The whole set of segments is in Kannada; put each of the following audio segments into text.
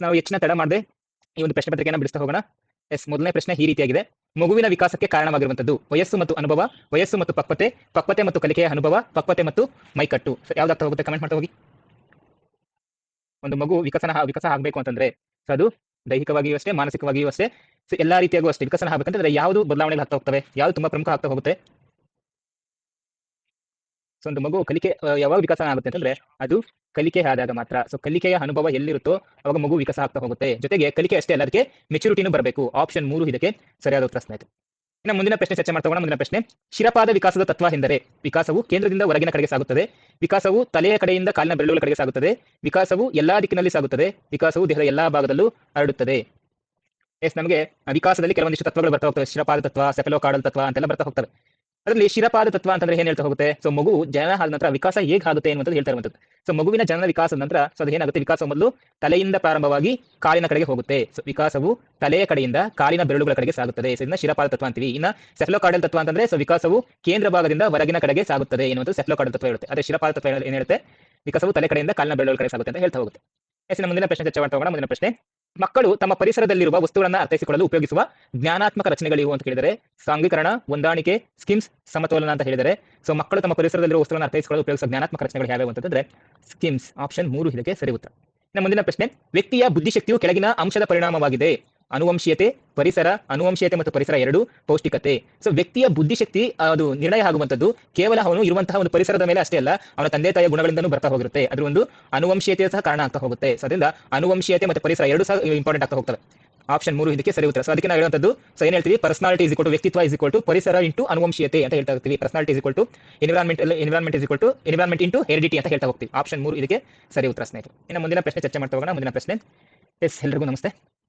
ಎಸ್ ನಾವು ಹೆಚ್ಚಿನ ತಡ ಮಾಡದೆ ಈ ಒಂದು ಪ್ರಶ್ನೆ ಪತ್ರಿಕೆಯನ್ನು ಬಿಡಿಸ್ತಾ ಹೋಗೋಣ. ಎಸ್, ಮೊದಲನೇ ಪ್ರಶ್ನೆ ಈ ರೀತಿಯಾಗಿದೆ. ಮಗುವಿನ ವಿಕಾಸಕ್ಕೆ ಕಾರಣವಾಗಿರುವಂತದ್ದು ವಯಸ್ಸು ಮತ್ತು ಅನುಭವ, ವಯಸ್ಸು ಮತ್ತು ಪಕ್ವತೆ ಪಕ್ವತೆ ಮತ್ತು ಕಲಿಕೆಯ ಅನುಭವ, ಪಕ್ವತೆ ಮತ್ತು ಮೈಕಟ್ಟು. ಸೊ ಯಾವ್ದಾಗ್ತಾ ಹೋಗುತ್ತೆ ಕಮೆಂಟ್ ಮಾಡ್ತಾ ಹೋಗಿ. ಒಂದು ಮಗು ವಿಕಸನ ವಿಕಾಸ ಆಗಬೇಕು ಅಂತಂದ್ರೆ ಸೊ ಅದು ದೈಹಿಕವಾಗಿಯೂ ಅಷ್ಟೇ, ಮಾನಸಿಕವಾಗಿಯೂ ಅಷ್ಟೇ ಸೊ ಎಲ್ಲಾ ರೀತಿಯಾಗೂ ಅಷ್ಟೇ ವಿಕಸನ ಆಗಬೇಕಂತಂದ್ರೆ ಯಾವುದು ಬದಲಾವಣೆಗಳು ಆಗ್ತಾ ಹೋಗ್ತವೆ? ಯಾವುದು ತುಂಬಾ ಪ್ರಮುಖ ಆಗ್ತಾ ಹೋಗುತ್ತೆ? ಸೊ ಒಂದು ಮಗು ಕಲಿಕೆ ಯಾವಾಗ ವಿಕಸನ ಆಗುತ್ತೆ ಅಂತಂದ್ರೆ ಅದು ಕಲಿಕೆ ಆದಾಗ ಮಾತ್ರ. ಸೊ ಕಲಿಕೆಯ ಅನುಭವ ಎಲ್ಲಿರುತ್ತೋ ಅವಾಗ ಮಗು ವಿಕಾಸ ಆಗ್ತಾ ಹೋಗುತ್ತೆ. ಜೊತೆಗೆ ಕಲಿಕೆ ಅಷ್ಟೇ ಅಲ್ಲ, ಅದಕ್ಕೆ ಮೆಚುರಿಟಿನೂ ಬರಬೇಕು. ಆಪ್ಷನ್ ಮೂರು ಇದಕ್ಕೆ ಸರಿಯಾದ ಉತ್ತರ ಸ್ನೇಹಿತರೆ ಇನ್ನು ಮುಂದಿನ ಪ್ರಶ್ನೆ ಚರ್ಚೆ ಮಾಡ್ತಾ ಮುಂದಿನ ಪ್ರಶ್ನೆ, ಶಿರಪಾದ ವಿಕಾಸದ ತತ್ವ ಎಂದರೆ ವಿಕಾಸವು ಕೇಂದ್ರದಿಂದ ಹೊರಗಿನ ಕಡೆಗೆ ಸಾಗುತ್ತದೆ, ವಿಕಾಸವು ತಲೆಯ ಕಡೆಯಿಂದ ಕಾಲಿನ ಬೆರಳುಗಳ ಕಡೆಗೆ ಸಾಗುತ್ತದೆ, ವಿಕಾಸವು ಎಲ್ಲಾ ದಿಕ್ಕಿನಲ್ಲಿ ಸಾಗುತ್ತದೆ, ವಿಕಾಸವು ದೇಹದ ಎಲ್ಲಾ ಭಾಗದಲ್ಲೂ ಹರಡುತ್ತದೆ. ಎಸ್, ನಮಗೆ ವಿಕಾಸದಲ್ಲಿ ಕೆಲವೊಂದಿಷ್ಟು ತತ್ವಗಳು ಬರ್ತಾ ಹೋಗ್ತವೆ. ಶಿರಪಾದ ತತ್ವ ಸೆಫಲೋಕಾಡಲ್ ತತ್ವ ಅಂತೆಲ್ಲ ಬರ್ತಾ ಹೋಗ್ತವೆ. ಅದರಲ್ಲಿ ಶಿರಪಾದ ತತ್ವ ಅಂತಂದ್ರೆ ಏನ್ ಹೇಳ್ತಾ ಹೋಗುತ್ತೆ? ಸೊ ಮಗು ಜನನ ಆದ ನಂತರ ವಿಕಾಸ ಹೇಗೆ ಆಗುತ್ತೆ ಅನ್ನುವಂಥದ್ದು ಹೇಳ್ತಾ ಇರುವಂತದ್ದು ಸೊ ಮಗುವಿನ ಜನನ ವಿಕಾಸದ ನಂತರ ಸೊ ಅದು ಏನಾಗುತ್ತೆ? ವಿಕಾಸ ಮೊದಲು ತಲೆಯಿಂದ ಪ್ರಾರಂಭವಾಗಿ ಕಾಲಿನ ಕಡೆಗೆ ಹೋಗುತ್ತೆ. ಸೊ ವಿಕಾಸವು ತಲೆಯ ಕಡೆಯಿಂದ ಕಾಲಿನ ಬೆರಳುಗಳ ಕಡೆಗೆ ಸಾಗುತ್ತದೆ. ಸೊ ಇದನ್ನ ಶಿರಪಾದ ತತ್ವ ಅಂತೀವಿ. ಇನ್ನ ಸೆಫ್ಲೋಕಾಡಲ್ ತತ್ವ ಅಂತಂದ್ರೆ ಸೊ ವಿಕಾಸವು ಕೇಂದ್ರ ಭಾಗದಿಂದ ಹೊರಗಿನ ಕಡೆಗೆ ಸಾಗುತ್ತದೆ ಎನ್ನುವಂಥದ್ದು ಸೆಫ್ಲೋಕಾಡಲ್ ತತ್ವ ಹೇಳುತ್ತೆ. ಅದೇ ಶಿರಪಾದ ತತ್ವ ಏನ್ ಹೇಳುತ್ತೆ? ವಿಕಾಸವು ತಲೆ ಕಡೆಯಿಂದ ಕಾಲಿನ ಬೆರಳುಗಳ ಕಡೆ ಸಾಗುತ್ತೆ ಅಂತ ಹೇಳ್ತಾ ಹೋಗುತ್ತೆ. ಎಸ್ ಮುಂದಿನ ಪ್ರಶ್ನೆ ಚರ್ಚೆ ಮಾಡ್ತಾ ಹೋಗೋಣ. ಮುಂದಿನ ಪ್ರಶ್ನೆ. ಮಕ್ಕಳು ತಮ್ಮ ಪರಿಸರದಲ್ಲಿರುವ ವಸ್ತುಗಳನ್ನು ಅರ್ಥೈಸಿಕೊಳ್ಳಲು ಉಪಯೋಗಿಸುವ ಜ್ಞಾನಾತ್ಮಕ ರಚನೆಗಳಿವು ಅಂತ ಕೇಳಿದರೆ ಸಾಂಘೀಕರಣ, ಹೊಂದಾಣಿಕೆ, ಸ್ಕಿಮ್ಸ್, ಸಮತೋಲನ ಅಂತ ಹೇಳಿದರೆ. ಸೊ ಮಕ್ಕಳು ತಮ್ಮ ಪರಿಸರದಲ್ಲಿರುವ ವಸ್ತುಗಳನ್ನು ಅರ್ಥೈಸಿಕೊಳ್ಳಲು ಉಪಯೋಗಿಸುವ ಜ್ಞಾನಾತ್ಮಕ ರಚನೆಗಳು ಯಾವ್ಯಾವು ಅಂತಂದ್ರೆ ಸ್ಕಿಮ್ಸ್, ಆಪ್ಷನ್ ಮೂರು ಇದಕ್ಕೆ ಸರಿ ಉತ್ತರ ಮುಂದಿನ ಪ್ರಶ್ನೆ, ವ್ಯಕ್ತಿಯ ಬುದ್ಧಿಶಕ್ತಿಯು ಕೆಳಗಿನ ಅಂಶದ ಪರಿಣಾಮವಾಗಿದೆ. ಅನುವಂಶೀಯತೆ, ಪರಿಸರ, ಅನುವಂಶೀಯತೆ ಮತ್ತು ಪರಿಸರ ಎರಡು ಪೌಷ್ಟಿಕತೆ. ಸೊ ವ್ಯಕ್ತಿಯ ಬುದ್ಧಿಶಕ್ತಿ ಅದು ನಿರ್ಣಯ ಆಗುವಂಥದ್ದು. ಕೇವಲ ಅವನು ಇರುವಂತಹ ಒಂದು ಪರಿಸರದ ಮೇಲೆ ಅಷ್ಟೇ ಅಲ್ಲ, ಅವನ ತಂದೆ ತಾಯಿಯ ಗುಣಗಳಿಂದನೂ ಬರ್ತಾ ಹೋಗಿರುತ್ತೆ. ಅದ್ರ ಒಂದು ಅನುವಂಶೀಯತೆ ಸಹ ಕಾರಣ ಆಗ್ತಾ ಹೋಗುತ್ತೆ. ಸೊ ಅದರಿಂದ ಅನುವಂಶೀಯತೆ ಮತ್ತು ಪರಿಸರ ಎರಡು ಸಹ ಇಂಪಾರ್ಟೆಂಟ್ ಆಗ್ತಾ ಹೋಗ್ತದೆ ಆಪ್ಷನ್ ಮೂರು ಇದಕ್ಕೆ ಸರಿ ಉತ್ತರ. ಸೊ ಅದಕ್ಕೆ ನಾವು ಹೇಳುವಂಥದ್ದು ಸೊ ಏನ್ ಹೇಳ್ತೀವಿ? ಪರ್ಸನಾಲಿಟಿ ಇಸ್ ಟು ವ್ಯಕ್ತಿತ್ವ ಇಸ್ ಟು ಪರಿಸರ ಇಂಟು ಅನುವಂಶೀಯತೆ ಅಂತ ಹೇಳ್ತಾ ಹೋಗ್ತೀವಿ. Personality is to environment environment is to environment into heredity ಅಂತ ಹೇಳ್ತಾ ಹೋಗ್ತೀವಿ. ಆಪ್ಷನ್ ಮೂರು ಇದಕ್ಕೆ ಸರಿ ಉತ್ತರ ಸ್ನೇಹಿತರು. ಇನ್ನು ಮುಂದಿನ ಪ್ರಶ್ನೆ ಚರ್ಚೆ ಮಾಡ್ತಾ ಹೋಗೋಣ. ಮುಂದಿನ ಪ್ರಶ್ನೆ. ಎಸ್ ಎಲ್ರಿಗೂ ನಮಸ್ತೆ.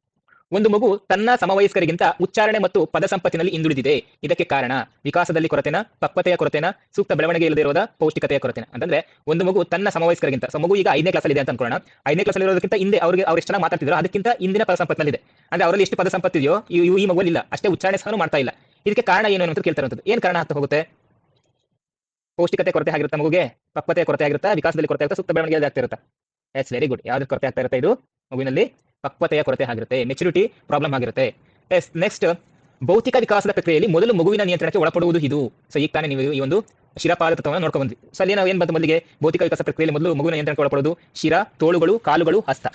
ಒಂದು ಮಗು ತನ್ನ ಸಮವಯಸ್ಕರಿಗಿಂತ ಉಚ್ಚಾರಣೆ ಮತ್ತು ಪದ ಸಂಪತ್ತಿನಲ್ಲಿ ಹಿಂದುಳಿದಿದೆ. ಇದಕ್ಕೆ ಕಾರಣ ವಿಕಾಸದಲ್ಲಿ ಕೊರತೆನ, ಪಕ್ವತೆಯ ಕೊರತೆನ, ಸೂಕ್ತ ಬೆಳವಣಿಗೆ ಇಲ್ಲದೆ ಇರೋದ ಪೌಷ್ಟಿಕತೆಯ ಕೊರತೆನ. ಅಂತಂದ್ರೆ ಒಂದು ಮಗು ತನ್ನ ಸಮವಯಸ್ಕರಿಗಿಂತ, ಸೊ ಮಗು ಈಗ ಐದನೇ ಕ್ಲಾಸಲ್ಲಿ ಇದೆ ಅಂತ ಅನ್ಕೊಳ್ಳೋಣ ಐದನೇ ಕ್ಲಾಸಲ್ಲಿ ಇರೋದಕ್ಕಿಂತ ಹಿಂದೆ ಅವರಿಗೆ ಅವ್ರು ಎಷ್ಟು ಮಾತಾಡ್ತಿದ್ರು ಅದಕ್ಕಿಂತ ಹಿಂದಿನ ಪದ ಸಂಪತ್ತಿನಲ್ಲಿದೆ ಅಂದ್ರೆ ಅವರಲ್ಲಿ ಎಷ್ಟು ಪದ ಸಂಪತ್ತಿದೆಯೋ ಈ ಮಗುವಲ್ಲಿ ಇಲ್ಲ. ಅಷ್ಟೇ ಉಚ್ಚಾರಣೆ ಸಹ ಮಾಡ್ತಾ ಇಲ್ಲ. ಇದಕ್ಕೆ ಕಾರಣ ಏನು ಅಂತ ಕೇಳ್ತಾ ಇರೋದು ಏನ್ ಕಾರಣ ಆಗ್ತಾ ಹೋಗುತ್ತೆ? ಪೌಷ್ಟಿಕತೆ ಕೊರತೆ ಆಗಿರುತ್ತೆ ಮಗುಗೆ? ಪಕ್ವತೆಯ ಕೊರತೆ ಆಗಿರುತ್ತೆ? ವಿಕಾಸದಲ್ಲಿ ಕೊರತೆ ಆಗುತ್ತೆ? ಸೂಕ್ತ ಬೆಳವಣಿಗೆ ಆಗ್ತಾ ಇರುತ್ತೆ? ಎಸ್ ವೆರಿ ಗುಡ್ ಯಾವ್ದು ಕೊರತೆ ಆಗ್ತಾ ಇರುತ್ತೆ ಇದು? ಮಗುವಿನಲ್ಲಿ ಪಕ್ವತೆಯ ಕೊರತೆ ಆಗಿರುತ್ತೆ ಮೆಚುರಿಟಿ ಪ್ರಾಬ್ಲಮ್ ಆಗಿರುತ್ತೆ. ಎಸ್ ನೆಕ್ಸ್ಟ್ ಭೌತಿಕ ವಿಕಾಸದ ಪ್ರಕ್ರಿಯೆಯಲ್ಲಿ ಮೊದಲು ಮಗುವಿನ ನಿಯಂತ್ರಣಕ್ಕೆ ಒಳಪಡುವುದು ಇದು. ಸೊ ಈಗ ತಾನೇ ನೀವು ಈ ಒಂದು ಶಿರಪಾದ ತತ್ವವನ್ನು ನೋಡ್ಕೊಂಡು ಸೊ ಅಲ್ಲಿ ನಾವು ಏನ್ ಬಂದ ಮೊದಲಿಗೆ? ಭೌತಿಕ ವಿಕಾಸ ಪ್ರಕ್ರಿಯೆಯಲ್ಲಿ ಮೊದಲು ಮಗುವಿನ ನಿಯಂತ್ರಣಕ್ಕೆ ಒಳಪಡುವುದು ಶಿರ, ತೋಳುಗಳು, ಕಾಲುಗಳು, ಹಸ್ತ.